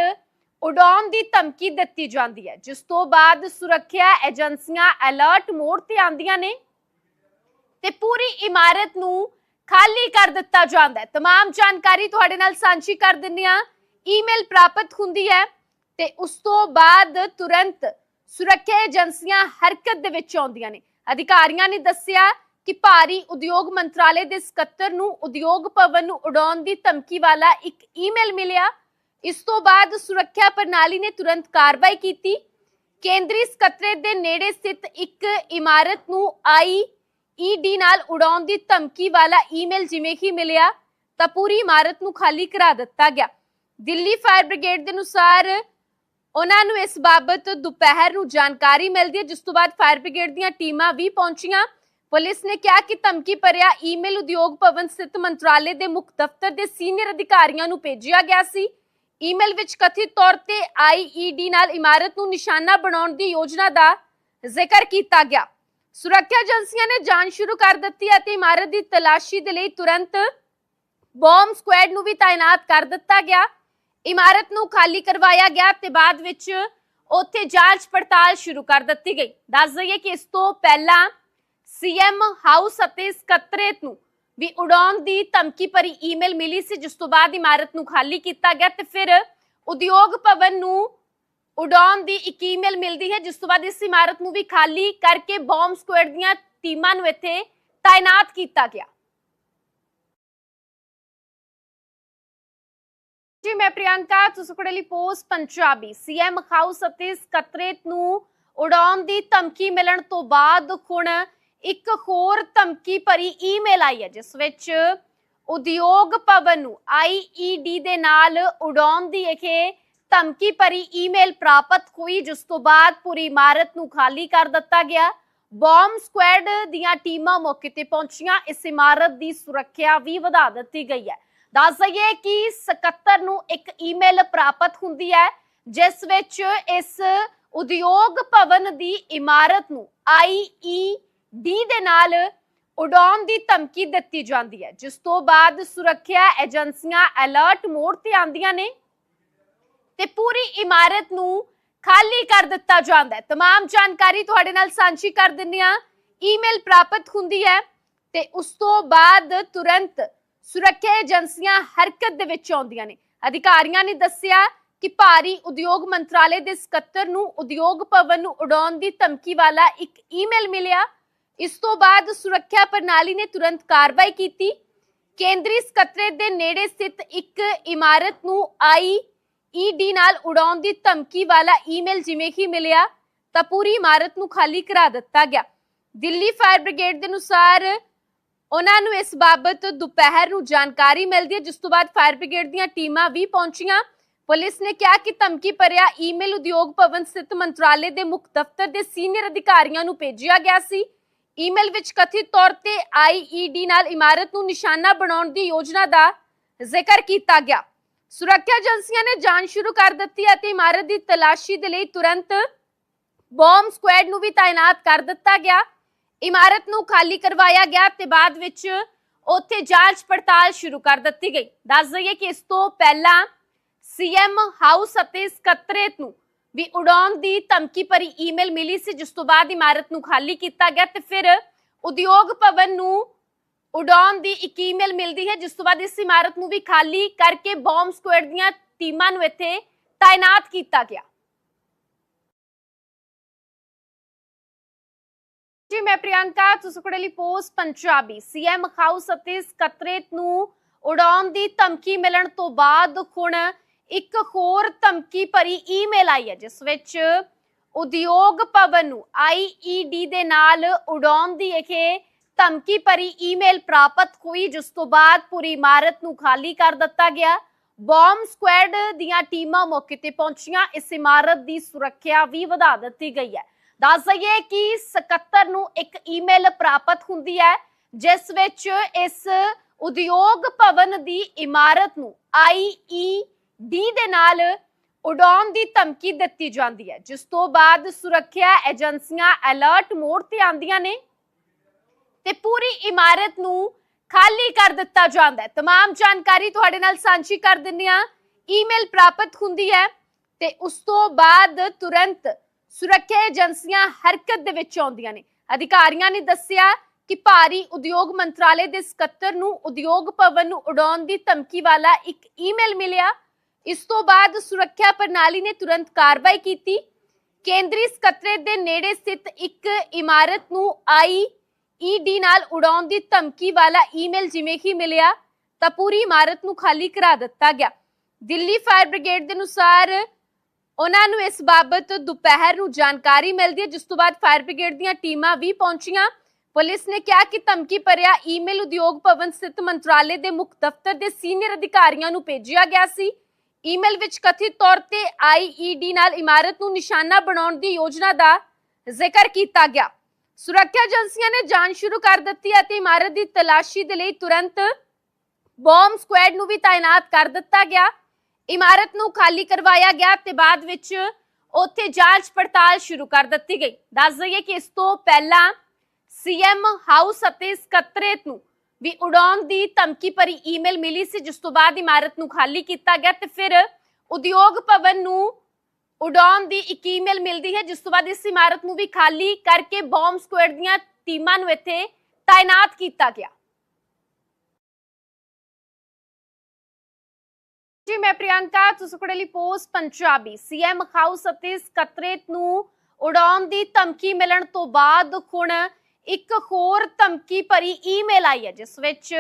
ਉਡਾਉਣ ਦੀ ਧਮਕੀ ਦਿੱਤੀ ਜਾਂਦੀ ਹੈ। ਜਿਸ ਤੋਂ ਬਾਅਦ ਸੁਰੱਖਿਆ ਏਜੰਸੀਆਂ ਅਲਰਟ ਮੋਡ ਤੇ ਆਂਦੀਆਂ ਨੇ। ਤੇ ਪੂਰੀ ਇਮਾਰਤ ਨੂੰ ਖਾਲੀ ਕਰ ਦਿੱਤਾ ਜਾਂਦਾ ਹੈ तमाम ਜਾਣਕਾਰੀ ਤੁਹਾਡੇ ਨਾਲ ਸਾਂਝੀ ਕਰ ਦਿੰਦੇ ਹਾਂ ਈਮੇਲ ਪ੍ਰਾਪਤ ਹੁੰਦੀ ਹੈ ਤੇ ਉਸ ਤੋਂ ਬਾਅਦ ਤੁਰੰਤ ਸੁਰੱਖਿਆ ਏਜੰਸੀਆਂ ਹਰਕਤ ਦੇ ਵਿੱਚ ਆਉਂਦੀਆਂ ਨੇ ਅਧਿਕਾਰੀਆਂ ਨੇ ਦੱਸਿਆ ਕਿ ਭਾਰੀ ਉਦਯੋਗ ਮੰਤਰਾਲੇ ਦੇ ਸਕੱਤਰ ਨੂੰ ਉਦਯੋਗ ਭਵਨ ਨੂੰ ਉਡਾਉਣ ਦੀ ਧਮਕੀ ਵਾਲਾ ਇੱਕ ਈਮੇਲ ਮਿਲਿਆ ਇਸ ਤੋਂ ਬਾਅਦ ਸੁਰੱਖਿਆ ਪ੍ਰਣਾਲੀ ਨੇ ਤੁਰੰਤ ਕਾਰਵਾਈ ਕੀਤੀ ਕੇਂਦਰੀ ਸਕੱਤਰੇਤ ਦੇ ਨੇੜੇ ਸਥਿਤ ਇੱਕ ਇਮਾਰਤ ਨੂੰ ਆਈ ਈਡੀ ਨਾਲ ਉਡਾਉਣ ਦੀ ਧਮਕੀ ਵਾਲਾ ਈਮੇਲ ਜਿਵੇਂ ਹੀ ਮਿਲਿਆ, ਤਾਂ ਪੂਰੀ ਇਮਾਰਤ ਨੂੰ ਖਾਲੀ ਕਰਾ ਦਿੱਤਾ ਗਿਆ। ਦਿੱਲੀ ਫਾਇਰ ਬ੍ਰਿਗੇਡ ਦੇ ਅਨੁਸਾਰ ਉਹਨਾਂ ਨੂੰ ਇਸ ਬਾਬਤ ਦੁਪਹਿਰ ਨੂੰ ਜਾਣਕਾਰੀ ਮਿਲਦੀ ਹੈ, ਜਿਸ ਤੋਂ ਬਾਅਦ ਫਾਇਰ ਬ੍ਰਿਗੇਡ ਦੀਆਂ ਟੀਮਾਂ ਵੀ ਪਹੁੰਚੀਆਂ। ਪੁਲਿਸ ਨੇ ਕਿਹਾ ਕਿ ਧਮਕੀ ਭਰਿਆ ਈਮੇਲ ਉਦਯੋਗ ਭਵਨ ਸਥਿਤ ਮੰਤਰਾਲੇ ਦੇ ਮੁੱਖ ਦਫ਼ਤਰ ਦੇ ਸੀਨੀਅਰ ਅਧਿਕਾਰੀਆਂ ਨੂੰ ਭੇਜਿਆ ਗਿਆ ਸੀ। ਈਮੇਲ ਵਿੱਚ ਕਥਿਤ ਤੌਰ ਤੇ ਆਈਈਡੀ ਨਾਲ ਇਮਾਰਤ ਨੂੰ ਨਿਸ਼ਾਨਾ ਬਣਾਉਣ ਦੀ ਯੋਜਨਾ ਦਾ ਜ਼ਿਕਰ ਕੀਤਾ ਗਿਆ। ਸੁਰੱਖਿਆ ਏਜੰਸੀਆਂ ਨੇ ਜਾਂਚ ਸ਼ੁਰੂ ਕਰ ਦਿੱਤੀ ਅਤੇ ਇਮਾਰਤ ਦੀ ਤਲਾਸ਼ੀ ਦੇ ਲਈ ਤੁਰੰਤ ਬੌਮ ਸਕੁਐਡ ਨੂੰ ਵੀ ਤਾਇਨਾਤ ਕਰ ਦਿੱਤਾ ਗਿਆ। ਇਮਾਰਤ ਨੂੰ ਖਾਲੀ ਕਰਵਾਇਆ ਗਿਆ ਤੇ ਬਾਅਦ ਵਿੱਚ ਉੱਥੇ ਜਾਂਚ ਪੜਤਾਲ ਸ਼ੁਰੂ ਕਰ ਦਿੱਤੀ ਗਈ। ਦੱਸ ਦਈਏ ਕਿ ਇਸ ਤੋਂ ਪਹਿਲਾਂ ਸੀਐਮ ਹਾਊਸ ਅਤੇ ਸਕੱਤਰੇਤ ਨੂੰ ਵੀ ਉਡਾਉਣ ਦੀ ਧਮਕੀ ਭਰੀ ਈਮੇਲ ਮਿਲੀ ਸੀ, ਜਿਸ ਤੋਂ ਬਾਅਦ ਇਮਾਰਤ ਨੂੰ ਖਾਲੀ ਕੀਤਾ ਗਿਆ ਤੇ ਫਿਰ ਉਦਯੋਗ ਭਵਨ ਨੂੰ ਉਡਾਉਣ ਦੀ ਇੱਕ ਈਮੇਲ ਮਿਲਦੀ ਹੈ, ਜਿਸ ਤੋਂ ਬਾਅਦ ਇਸ ਇਮਾਰਤ ਨੂੰ ਵੀ ਖਾਲੀ ਕਰਕੇ ਬੌਮ ਸਕੁਐਡ ਦੀਆਂ ਟੀਮਾਂ ਨੂੰ ਇੱਥੇ ਤਾਇਨਾਤ ਕੀਤਾ ਗਿਆ। ਜੀ, ਮੈਂ Priyanka Tuskarli Post Punjabi CM house ਅਤੇ ਸਕੱਤਰੇਤ ਨੂੰ ਉਡਾਉਣ ਦੀ ਧਮਕੀ ਮਿਲਣ ਤੋਂ ਬਾਅਦ ਹੁਣ ਇੱਕ ਹੋਰ ਧਮਕੀ ਭਰੀ ਈਮੇਲ ਆਈ ਹੈ, ਜਿਸ ਵਿੱਚ ਉਦਯੋਗ ਭਵਨ ਨੂੰ ਆਈਈਡੀ ਦੇ ਨਾਲ ਉਡਾਉਣ ਦੀ ਇਹ ਧਮਕੀ ਭਰੀ ਈਮੇਲ ਪ੍ਰਾਪਤ ਹੋਈ, ਜਿਸ ਤੋਂ ਬਾਅਦ ਪੂਰੀ ਇਮਾਰਤ ਨੂੰ ਖਾਲੀ ਕਰ ਦਿੱਤਾ ਗਿਆ। ਬੌਮ ਸਕੁਐਡ ਦੀਆਂ ਟੀਮਾਂ ਮੌਕੇ ਤੇ ਪਹੁੰਚੀਆਂ। ਇਸ ਇਮਾਰਤ ਦੀ ਸੁਰੱਖਿਆ ਵੀ ਵਧਾ ਦਿੱਤੀ ਗਈ ਹੈ। ਦੱਸ ਦਈਏ ਕਿ ਸਕੱਤਰ ਨੂੰ ਇੱਕ ਈਮੇਲ ਪ੍ਰਾਪਤ ਹੁੰਦੀ ਹੈ, ਜਿਸ ਵਿੱਚ ਇਸ ਉਦਯੋਗ ਭਵਨ ਦੀ ਇਮਾਰਤ ਨੂੰ ਆਈਈਡੀ ਦੇ ਨਾਲ ਉਡਾਉਣ ਦੀ ਧਮਕੀ ਦਿੱਤੀ ਜਾਂਦੀ ਹੈ। ਜਿਸ ਤੋਂ ਬਾਅਦ ਸੁਰੱਖਿਆ ਏਜੰਸੀਆਂ ਅਲਰਟ ਮੋਡ ਤੇ ਆਂਦੀਆਂ ਨੇ। ਤੇ ਪੂਰੀ ਇਮਾਰਤ ਨੂੰ ਖਾਲੀ ਕਰ ਦਿੱਤਾ ਜਾਂਦਾ ਹੈ तमाम ਜਾਣਕਾਰੀ ਤੁਹਾਡੇ ਨਾਲ ਸਾਂਝੀ ਕਰ ਦਿੰਦੇ ਹਾਂ ਈਮੇਲ ਪ੍ਰਾਪਤ ਹੁੰਦੀ ਹੈ ਤੇ ਉਸ ਤੋਂ ਬਾਅਦ ਤੁਰੰਤ ਸੁਰੱਖਿਆ ਏਜੰਸੀਆਂ ਹਰਕਤ ਦੇ ਵਿੱਚ ਆਉਂਦੀਆਂ ਨੇ ਅਧਿਕਾਰੀਆਂ ਨੇ ਦੱਸਿਆ ਕਿ ਭਾਰੀ ਉਦਯੋਗ ਮੰਤਰਾਲੇ ਦੇ ਸਕੱਤਰ ਨੂੰ ਉਦਯੋਗ ਭਵਨ ਨੂੰ ਉਡਾਉਣ ਦੀ ਧਮਕੀ ਵਾਲਾ ਇੱਕ ਈਮੇਲ ਮਿਲਿਆ ਇਸ ਤੋਂ ਬਾਅਦ ਸੁਰੱਖਿਆ ਪ੍ਰਣਾਲੀ ਨੇ ਤੁਰੰਤ ਕਾਰਵਾਈ ਕੀਤੀ ਕੇਂਦਰੀ ਸਕੱਤਰੇਤ ਦੇ ਨੇੜੇ ਸਥਿਤ ਇੱਕ ਇਮਾਰਤ ਨੂੰ ਆਈ ਈਡੀ ਨਾਲ ਉਡਾਉਣ ਦੀ ਧਮਕੀ ਵਾਲਾ ਈਮੇਲ ਜਿਵੇਂ ਹੀ ਮਿਲਿਆ, ਤਾਂ ਪੂਰੀ ਇਮਾਰਤ ਨੂੰ ਖਾਲੀ ਕਰਾ ਦਿੱਤਾ ਗਿਆ। ਦਿੱਲੀ ਫਾਇਰ ਬ੍ਰਿਗੇਡ ਦੇ ਅਨੁਸਾਰ ਉਹਨਾਂ ਨੂੰ ਇਸ ਬਾਬਤ ਦੁਪਹਿਰ ਨੂੰ ਜਾਣਕਾਰੀ ਮਿਲਦੀ ਹੈ, ਜਿਸ ਤੋਂ ਬਾਅਦ ਫਾਇਰ ਬ੍ਰਿਗੇਡ ਦੀਆਂ ਟੀਮਾਂ ਵੀ ਪਹੁੰਚੀਆਂ। ਪੁਲਿਸ ਨੇ ਕਿਹਾ ਕਿ ਧਮਕੀ ਭਰਿਆ ਈਮੇਲ ਉਦਯੋਗ ਭਵਨ ਸਥਿਤ ਮੰਤਰਾਲੇ ਦੇ ਮੁੱਖ ਦਫ਼ਤਰ ਦੇ ਸੀਨੀਅਰ ਅਧਿਕਾਰੀਆਂ ਨੂੰ ਭੇਜਿਆ ਗਿਆ ਸੀ। ਈਮੇਲ ਵਿੱਚ ਕਥਿਤ ਤੌਰ ਤੇ ਆਈਈਡੀ ਨਾਲ ਇਮਾਰਤ ਨੂੰ ਨਿਸ਼ਾਨਾ ਬਣਾਉਣ ਦੀ ਯੋਜਨਾ ਦਾ ਜ਼ਿਕਰ ਕੀਤਾ ਗਿਆ। ਸੁਰੱਖਿਆ ਏਜੰਸੀਆਂ ਨੇ ਜਾਂਚ ਸ਼ੁਰੂ ਕਰ ਦਿੱਤੀ ਅਤੇ ਇਮਾਰਤ ਦੀ ਤਲਾਸ਼ੀ ਦੇ ਲਈ ਤੁਰੰਤ ਬੌਮ ਸਕੁਐਡ ਨੂੰ ਵੀ ਤਾਇਨਾਤ ਕਰ ਦਿੱਤਾ ਗਿਆ। ਇਮਾਰਤ ਨੂੰ ਖਾਲੀ ਕਰਵਾਇਆ ਗਿਆ ਤੇ ਬਾਅਦ ਵਿੱਚ ਉੱਥੇ ਜਾਂਚ ਪੜਤਾਲ ਸ਼ੁਰੂ ਕਰ ਦਿੱਤੀ ਗਈ। ਦੱਸ ਦਈਏ ਕਿ ਇਸ ਤੋਂ ਪਹਿਲਾਂ ਸੀਐਮ ਹਾਊਸ ਅਤੇ ਸਕੱਤਰੇਤ ਨੂੰ ਵੀ ਉਡਾਉਣ ਦੀ ਧਮਕੀ ਭਰੀ ਈਮੇਲ ਮਿਲੀ ਸੀ, ਜਿਸ ਤੋਂ ਬਾਅਦ ਇਮਾਰਤ ਨੂੰ ਖਾਲੀ ਕੀਤਾ ਗਿਆ ਤੇ ਫਿਰ ਉਦਯੋਗ ਭਵਨ ਨੂੰ ਉਡਾਉਣ ਦੀ ਇੱਕ ਈਮੇਲ ਮਿਲਦੀ ਹੈ, ਜਿਸ ਤੋਂ ਬਾਅਦ ਇਸ ਇਮਾਰਤ ਨੂੰ ਵੀ ਖਾਲੀ ਕਰਕੇ ਬੌਮ ਸਕੁਐਡ ਦੀਆਂ ਟੀਮਾਂ ਨੂੰ ਇੱਥੇ ਤਾਇਨਾਤ ਕੀਤਾ ਗਿਆ। ਜੀ, ਮੈਂ Priyanka Tuskarli Post Punjabi CM house ਅਤੇ ਸਕੱਤਰੇਤ ਨੂੰ ਉਡਾਉਣ ਦੀ ਧਮਕੀ ਮਿਲਣ ਤੋਂ ਬਾਅਦ ਹੁਣ ਇੱਕ ਹੋਰ ਧਮਕੀ ਭਰੀ ਈਮੇਲ ਆਈ ਹੈ, ਜਿਸ ਵਿੱਚ ਉਦਯੋਗ ਭਵਨ ਨੂੰ ਆਈਈਡੀ ਦੇ ਨਾਲ ਉਡਾਉਣ ਦੀ ਇਹ ਧਮਕੀ ਭਰੀ ਈਮੇਲ ਪ੍ਰਾਪਤ ਹੋਈ, ਜਿਸ ਤੋਂ ਬਾਅਦ ਪੂਰੀ ਇਮਾਰਤ ਨੂੰ ਖਾਲੀ ਕਰ ਦਿੱਤਾ ਗਿਆ। ਬੌਮ ਸਕੁਐਡ ਦੀਆਂ ਟੀਮਾਂ ਮੌਕੇ ਤੇ ਪਹੁੰਚੀਆਂ। ਇਸ ਇਮਾਰਤ ਦੀ ਸੁਰੱਖਿਆ ਵੀ ਵਧਾ ਦਿੱਤੀ ਗਈ ਹੈ। ਦੱਸ ਦਈਏ ਕਿ ਸਕੱਤਰ ਨੂੰ ਇੱਕ ਈਮੇਲ ਪ੍ਰਾਪਤ ਹੁੰਦੀ ਹੈ, ਜਿਸ ਵਿੱਚ ਇਸ ਉਦਯੋਗ ਭਵਨ ਦੀ ਇਮਾਰਤ ਨੂੰ ਆਈਈਡੀ ਦੇ ਨਾਲ ਉਡਾਉਣ ਦੀ ਧਮਕੀ ਦਿੱਤੀ ਜਾਂਦੀ ਹੈ, ਜਿਸ ਤੋਂ ਬਾਅਦ ਸੁਰੱਖਿਆ ਏਜੰਸੀਆਂ ਅਲਰਟ ਮੋਡ ਤੇ ਆਂਦੀਆਂ ਨੇ। ਤੇ ਪੂਰੀ ਇਮਾਰਤ ਨੂੰ ਖਾਲੀ ਕਰ ਦਿੱਤਾ ਜਾਂਦਾ ਹੈ तमाम ਜਾਣਕਾਰੀ ਤੁਹਾਡੇ ਨਾਲ ਸਾਂਝੀ ਕਰ ਦਿੰਦੇ ਹਾਂ ਈਮੇਲ ਪ੍ਰਾਪਤ ਹੁੰਦੀ ਹੈ ਤੇ ਉਸ ਤੋਂ ਬਾਅਦ ਤੁਰੰਤ ਸੁਰੱਖਿਆ ਏਜੰਸੀਆਂ ਹਰਕਤ ਦੇ ਵਿੱਚ ਆਉਂਦੀਆਂ ਨੇ ਅਧਿਕਾਰੀਆਂ ਨੇ ਦੱਸਿਆ ਕਿ ਭਾਰੀ ਉਦਯੋਗ ਮੰਤਰਾਲੇ ਦੇ ਸਕੱਤਰ ਨੂੰ ਉਦਯੋਗ ਭਵਨ ਨੂੰ ਉਡਾਉਣ ਦੀ ਧਮਕੀ ਵਾਲਾ ਇੱਕ ਈਮੇਲ ਮਿਲਿਆ ਇਸ ਤੋਂ ਬਾਅਦ ਸੁਰੱਖਿਆ ਪ੍ਰਣਾਲੀ ਨੇ ਤੁਰੰਤ ਕਾਰਵਾਈ ਕੀਤੀ ਕੇਂਦਰੀ ਸਕੱਤਰੇਤ ਦੇ ਨੇੜੇ ਸਥਿਤ ਇੱਕ ਇਮਾਰਤ ਨੂੰ ਆਈ ਈਡੀ ਨਾਲ ਉਡਾਉਣ ਦੀ ਧਮਕੀ ਵਾਲਾ ਈਮੇਲ ਜਿਵੇਂ ਹੀ ਮਿਲਿਆ, ਤਾਂ ਪੂਰੀ ਇਮਾਰਤ ਨੂੰ ਖਾਲੀ ਕਰਾ ਦਿੱਤਾ ਗਿਆ। ਦਿੱਲੀ ਫਾਇਰ ਬ੍ਰਿਗੇਡ ਦੇ ਅਨੁਸਾਰ ਉਹਨਾਂ ਨੂੰ ਇਸ ਬਾਬਤ ਦੁਪਹਿਰ ਨੂੰ ਜਾਣਕਾਰੀ ਮਿਲਦੀ ਹੈ। ਜਿਸ ਤੋਂ ਬਾਅਦ ਫਾਇਰ ਬ੍ਰਿਗੇਡ ਦੀਆਂ ਟੀਮਾਂ ਵੀ ਪਹੁੰਚੀਆਂ। ਪੁਲਿਸ ਨੇ ਕਿਹਾ ਕਿ ਧਮਕੀ ਭਰਿਆ ਈਮੇਲ ਉਦਯੋਗ ਭਵਨ ਸਥਿਤ ਮੰਤਰਾਲੇ ਦੇ ਮੁੱਖ ਦਫ਼ਤਰ ਦੇ ਸੀਨੀਅਰ ਅਧਿਕਾਰੀਆਂ ਨੂੰ ਭੇਜਿਆ ਗਿਆ ਸੀ। ਈਮੇਲ ਵਿੱਚ ਕਥਿਤ ਤੌਰ ਤੇ ਆਈਈਡੀ ਨਾਲ ਇਮਾਰਤ ਨੂੰ ਨਿਸ਼ਾਨਾ ਬਣਾਉਣ ਦੀ ਯੋਜਨਾ ਦਾ ਜ਼ਿਕਰ ਕੀਤਾ ਗਿਆ। ਸੁਰੱਖਿਆ ਏਜੰਸੀਆਂ ਨੇ ਜਾਂਚ ਸ਼ੁਰੂ ਕਰ ਦਿੱਤੀ ਅਤੇ ਇਮਾਰਤ ਦੀ ਤਲਾਸ਼ੀ ਦੇ ਲਈ ਤੁਰੰਤ ਬੌਂਬ ਸਕੁਐਡ ਨੂੰ ਵੀ ਤਾਇਨਾਤ ਕਰ ਦਿੱਤਾ ਗਿਆ। ਇਮਾਰਤ ਨੂੰ ਖਾਲੀ ਕਰਵਾਇਆ ਗਿਆ ਤੇ ਬਾਅਦ ਵਿੱਚ ਉੱਥੇ ਜਾਂਚ ਪੜਤਾਲ ਸ਼ੁਰੂ ਕਰ ਦਿੱਤੀ ਗਈ। ਦੱਸ ਦਈਏ ਕਿ ਇਸ ਤੋਂ ਪਹਿਲਾਂ ਸੀਐਮ ਹਾਊਸ ਅਤੇ ਸਕੱਤਰੇਤ ਨੂੰ ਵੀ ਉਡਾਉਣ ਦੀ ਧਮਕੀ ਭਰੀ ਈਮੇਲ ਮਿਲੀ ਸੀ, ਜਿਸ ਤੋਂ ਬਾਅਦ ਇਮਾਰਤ ਨੂੰ ਖਾਲੀ ਕੀਤਾ ਗਿਆ ਤੇ ਫਿਰ ਉਦਯੋਗ ਭਵਨ ਨੂੰ ਉਡਾਉਣ ਦੀ ਇੱਕ ਈਮੇਲ ਮਿਲਦੀ ਹੈ, ਜਿਸ ਤੋਂ ਬਾਅਦ ਇਸ ਇਮਾਰਤ ਨੂੰ ਵੀ ਖਾਲੀ ਕਰਕੇ ਬੌਂਬ ਸਕੁਐਡ ਦੀਆਂ ਟੀਮਾਂ ਨੂੰ ਇੱਥੇ ਤਾਇਨਾਤ ਕੀਤਾ ਗਿਆ। ਜੀ, ਮੈਂ ਪ੍ਰਿਯੰਕਾ, ਤੁਸੀਂ ਲਈ ਪੋਸਟ ਪੰਜਾਬੀ, ਸੀਐਮ ਹਾਊਸ ਅਤੇ ਸਕੱਤਰੇਤ ਨੂੰ ਉਡਾਉਣ ਦੀ ਧਮਕੀ ਮਿਲਣ ਤੋਂ ਬਾਅਦ ਹੁਣ ਇੱਕ ਹੋਰ ਧਮਕੀ ਭਰੀ ਈਮੇਲ ਆਈ ਹੈ, ਜਿਸ ਵਿੱਚ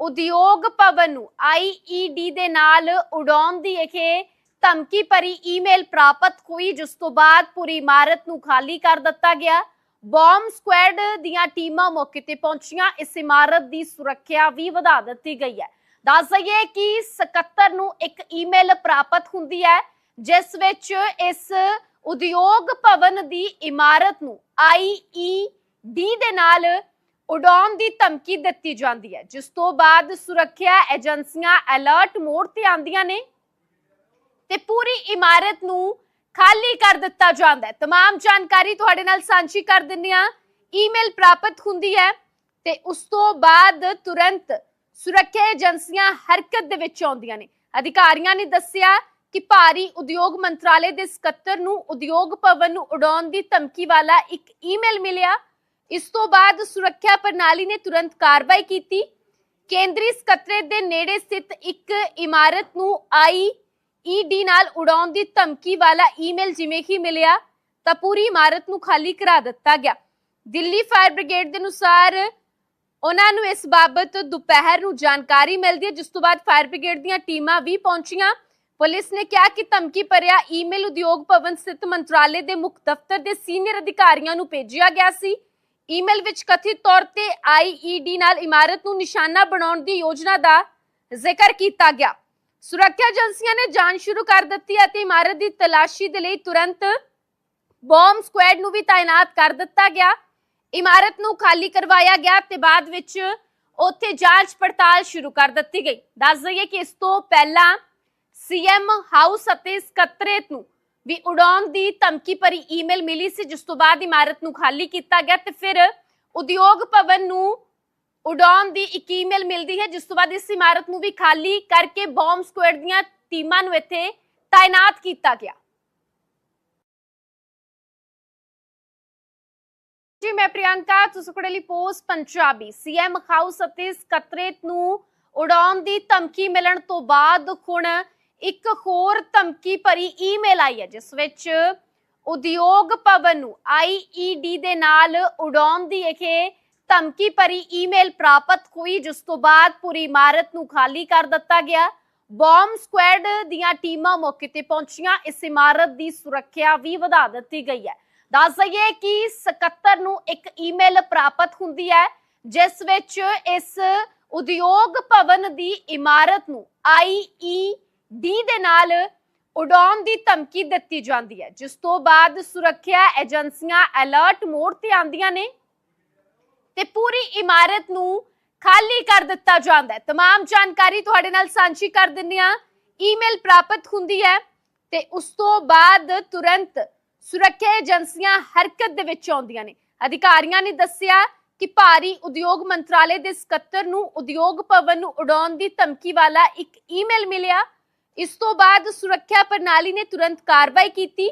ਉਦਯੋਗ ਭਵਨ ਨੂੰ ਆਈਈਡੀ ਦੇ ਨਾਲ ਉਡਾਉਣ ਦੀ ਇਹ ਧਮਕੀ ਭਰੀ ਈਮੇਲ ਪ੍ਰਾਪਤ ਹੋਈ, ਜਿਸ ਤੋਂ ਬਾਅਦ ਪੂਰੀ ਇਮਾਰਤ ਨੂੰ ਖਾਲੀ ਕਰ ਦਿੱਤਾ ਗਿਆ। ਬੌਂਬ ਸਕੁਐਡ ਦੀਆਂ ਟੀਮਾਂ ਮੌਕੇ ਤੇ ਪਹੁੰਚੀਆਂ। ਇਸ ਇਮਾਰਤ ਦੀ ਸੁਰੱਖਿਆ ਵੀ ਵਧਾ ਦਿੱਤੀ ਗਈ ਹੈ। ਦੱਸ ਦਈਏ ਕਿ ਸਕੱਤਰ ਨੂੰ ਇੱਕ ਈਮੇਲ ਪ੍ਰਾਪਤ ਹੁੰਦੀ ਹੈ, ਜਿਸ ਵਿੱਚ ਇਸ ਉਦਯੋਗ ਭਵਨ ਦੀ ਇਮਾਰਤ ਨੂੰ ਆਈਈਡੀ ਦੇ ਨਾਲ ਉਡਾਉਣ ਦੀ ਧਮਕੀ ਦਿੱਤੀ ਜਾਂਦੀ ਹੈ। ਜਿਸ ਤੋਂ ਬਾਅਦ ਸੁਰੱਖਿਆ ਏਜੰਸੀਆਂ ਅਲਰਟ ਮੋਡ ਤੇ ਆਂਦੀਆਂ ਨੇ। ਤੇ ਪੂਰੀ ਇਮਾਰਤ ਨੂੰ ਖਾਲੀ ਕਰ ਦਿੱਤਾ ਜਾਂਦਾ ਹੈ तमाम ਜਾਣਕਾਰੀ ਤੁਹਾਡੇ ਨਾਲ ਸਾਂਝੀ ਕਰ ਦਿੰਦੇ ਹਾਂ ਈਮੇਲ ਪ੍ਰਾਪਤ ਹੁੰਦੀ ਹੈ ਤੇ ਉਸ ਤੋਂ ਬਾਅਦ ਤੁਰੰਤ ਸੁਰੱਖਿਆ ਏਜੰਸੀਆਂ ਹਰਕਤ ਦੇ ਵਿੱਚ ਆਉਂਦੀਆਂ ਨੇ ਅਧਿਕਾਰੀਆਂ ਨੇ ਦੱਸਿਆ ਕਿ ਭਾਰੀ ਉਦਯੋਗ ਮੰਤਰਾਲੇ ਦੇ ਸਕੱਤਰ ਨੂੰ ਉਦਯੋਗ ਭਵਨ ਨੂੰ ਉਡਾਉਣ ਦੀ ਧਮਕੀ ਵਾਲਾ ਇੱਕ ਈਮੇਲ ਮਿਲਿਆ ਇਸ ਤੋਂ ਬਾਅਦ ਸੁਰੱਖਿਆ ਪ੍ਰਣਾਲੀ ਨੇ ਤੁਰੰਤ ਕਾਰਵਾਈ ਕੀਤੀ ਕੇਂਦਰੀ ਸਕੱਤਰੇਤ ਦੇ ਨੇੜੇ ਸਥਿਤ ਇੱਕ ਇਮਾਰਤ ਨੂੰ ਆਈ ਈਡੀ ਨਾਲ ਉਡਾਉਣ ਦੀ ਧਮਕੀ ਵਾਲਾ ਈਮੇਲ ਜਿਵੇਂ ਹੀ ਮਿਲਿਆ, ਤਾਂ ਪੂਰੀ ਇਮਾਰਤ ਨੂੰ ਖਾਲੀ ਕਰਾ ਦਿੱਤਾ ਗਿਆ। ਦਿੱਲੀ ਫਾਇਰ ਬ੍ਰਿਗੇਡ ਦੇ ਅਨੁਸਾਰ ਉਹਨਾਂ ਨੂੰ ਇਸ ਬਾਬਤ ਦੁਪਹਿਰ ਨੂੰ ਜਾਣਕਾਰੀ ਮਿਲਦੀ ਹੈ, ਜਿਸ ਤੋਂ ਬਾਅਦ ਫਾਇਰ ਬ੍ਰਿਗੇਡ ਦੀਆਂ ਟੀਮਾਂ ਵੀ ਪਹੁੰਚੀਆਂ। ਪੁਲਿਸ ਨੇ ਕਿਹਾ ਕਿ ਧਮਕੀ ਭਰਿਆ ਈਮੇਲ ਉਦਯੋਗ ਭਵਨ ਸਥਿਤ ਮੰਤਰਾਲੇ ਦੇ ਮੁੱਖ ਦਫ਼ਤਰ ਦੇ ਸੀਨੀਅਰ ਅਧਿਕਾਰੀਆਂ ਨੂੰ ਭੇਜਿਆ ਗਿਆ ਸੀ। ਈਮੇਲ ਵਿੱਚ ਕਥਿਤ ਤੌਰ ਤੇ ਆਈਈਡੀ ਨਾਲ ਇਮਾਰਤ ਨੂੰ ਨਿਸ਼ਾਨਾ ਬਣਾਉਣ ਦੀ ਯੋਜਨਾ ਦਾ ਜ਼ਿਕਰ ਕੀਤਾ ਗਿਆ। ਸੁਰੱਖਿਆ ਏਜੰਸੀਆਂ ਨੇ ਜਾਂਚ ਸ਼ੁਰੂ ਕਰ ਦਿੱਤੀ ਅਤੇ ਇਮਾਰਤ ਦੀ ਤਲਾਸ਼ੀ ਦੇ ਲਈ ਤੁਰੰਤ ਬੌਂਬ ਸਕੁਐਡ ਨੂੰ ਵੀ ਤਾਇਨਾਤ ਕਰ ਦਿੱਤਾ ਗਿਆ। ਇਮਾਰਤ ਨੂੰ ਖਾਲੀ ਕਰਵਾਇਆ ਗਿਆ ਤੇ ਬਾਅਦ ਵਿੱਚ ਉੱਥੇ ਜਾਂਚ ਪੜਤਾਲ ਸ਼ੁਰੂ ਕਰ ਦਿੱਤੀ ਗਈ। ਦੱਸ ਦਈਏ ਕਿ ਇਸ ਤੋਂ ਪਹਿਲਾਂ ਸੀਐਮ ਹਾਊਸ ਅਤੇ ਸਕੱਤਰੇਤ ਨੂੰ ਵੀ ਉਡਾਉਣ ਦੀ ਧਮਕੀ ਭਰੀ ਈਮੇਲ ਮਿਲੀ ਸੀ, ਜਿਸ ਤੋਂ ਬਾਅਦ ਇਮਾਰਤ ਨੂੰ ਖਾਲੀ ਕੀਤਾ ਗਿਆ ਤੇ ਫਿਰ ਉਦਯੋਗ ਭਵਨ ਨੂੰ ਉਡਾਉਣ ਦੀ ਇੱਕ ਈਮੇਲ ਮਿਲਦੀ ਹੈ, ਜਿਸ ਤੋਂ ਬਾਅਦ ਇਸ ਇਮਾਰਤ ਨੂੰ ਵੀ ਖਾਲੀ ਕਰਕੇ ਬੌਂਬ ਸਕੁਐਡ ਦੀਆਂ ਟੀਮਾਂ ਨੂੰ ਇੱਥੇ ਤਾਇਨਾਤ ਕੀਤਾ ਗਿਆ। ਜੀ, ਮੈਂ ਪ੍ਰਿਯੰਕਾ, ਤੁਸੀਂ ਕੋੜੇ ਲਈ ਪੋਸਟ ਪੰਜਾਬੀ ਸੀਐਮ ਹਾਊਸ ਅਤੇ ਸਕੱਤਰੇਤ ਨੂੰ ਉਡਾਉਣ ਦੀ ਧਮਕੀ ਮਿਲਣ ਤੋਂ ਬਾਅਦ ਹੁਣ ਇੱਕ ਹੋਰ ਧਮਕੀ ਭਰੀ ਈਮੇਲ ਆਈ ਹੈ, ਜਿਸ ਵਿੱਚ ਉਦਯੋਗ ਭਵਨ ਨੂੰ ਆਈਈਡੀ ਦੇ ਨਾਲ ਉਡਾਉਣ ਦੀ ਇਹ ਧਮਕੀ ਭਰੀ ਈਮੇਲ ਪ੍ਰਾਪਤ ਹੋਈ, ਜਿਸ ਤੋਂ ਬਾਅਦ ਪੂਰੀ ਇਮਾਰਤ ਨੂੰ ਖਾਲੀ ਕਰ ਦਿੱਤਾ ਗਿਆ। ਬੌਂਬ ਸਕੁਐਡ ਦੀਆਂ ਟੀਮਾਂ ਮੌਕੇ ਤੇ ਪਹੁੰਚੀਆਂ। ਇਸ ਇਮਾਰਤ ਦੀ ਸੁਰੱਖਿਆ ਵੀ ਵਧਾ ਦਿੱਤੀ ਗਈ ਹੈ। ਦੱਸ ਦਈਏ ਕਿ ਸਕੱਤਰ ਨੂੰ ਇੱਕ ਈਮੇਲ ਪ੍ਰਾਪਤ ਹੁੰਦੀ ਹੈ, ਜਿਸ ਵਿੱਚ ਇਸ ਉਦਯੋਗ ਭਵਨ ਦੀ ਇਮਾਰਤ ਨੂੰ ਆਈਈਡੀ ਦੇ ਨਾਲ ਉਡਾਉਣ ਦੀ ਧਮਕੀ ਦਿੱਤੀ ਜਾਂਦੀ ਹੈ। ਜਿਸ ਤੋਂ ਬਾਅਦ ਸੁਰੱਖਿਆ ਏਜੰਸੀਆਂ ਅਲਰਟ ਮੋਡ ਤੇ ਆਂਦੀਆਂ ਨੇ। ਤੇ ਪੂਰੀ ਇਮਾਰਤ ਨੂੰ ਖਾਲੀ ਕਰ ਦਿੱਤਾ ਜਾਂਦਾ ਹੈ। तमाम ਜਾਣਕਾਰੀ ਤੁਹਾਡੇ ਨਾਲ ਸਾਂਝੀ ਕਰ ਦਿੰਨੇ ਆ ਈਮੇਲ ਪ੍ਰਾਪਤ ਹੁੰਦੀ ਹੈ ਤੇ ਉਸ ਤੋਂ ਬਾਅਦ ਤੁਰੰਤ ਸੁਰੱਖਿਆ ਏਜੰਸੀਆਂ ਹਰਕਤ ਦੇ ਵਿੱਚ ਆਉਂਦੀਆਂ ਨੇ। ਅਧਿਕਾਰੀਆਂ ਨੇ ਦੱਸਿਆ ਕਿ ਭਾਰੀ ਉਦਯੋਗ ਮੰਤਰਾਲੇ ਦੇ ਸਕੱਤਰ ਨੂੰ ਉਦਯੋਗ ਭਵਨ ਨੂੰ ਉਡਾਉਣ ਦੀ ਧਮਕੀ ਵਾਲਾ ਇੱਕ ਈਮੇਲ ਮਿਲਿਆ। ਇਸ ਤੋਂ ਬਾਅਦ ਸੁਰੱਖਿਆ ਪ੍ਰਣਾਲੀ ਨੇ ਤੁਰੰਤ ਕਾਰਵਾਈ ਕੀਤੀ।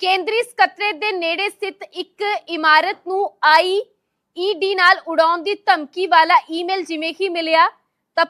ਕੇਂਦਰੀ ਸਕੱਤਰੇ ਦੇ ਨੇੜੇ ਸਥਿਤ ਇੱਕ ਇਮਾਰਤ ਨੂੰ ਆਈ ਈਡੀ ਨਾਲ ਉਡਾਉਣ ਦੀ ਧਮਕੀ ਵਾਲਾ ਈਮੇਲ ਜਿਵੇਂ ਹੀ ਮਿਲਿਆ ਤਾਂ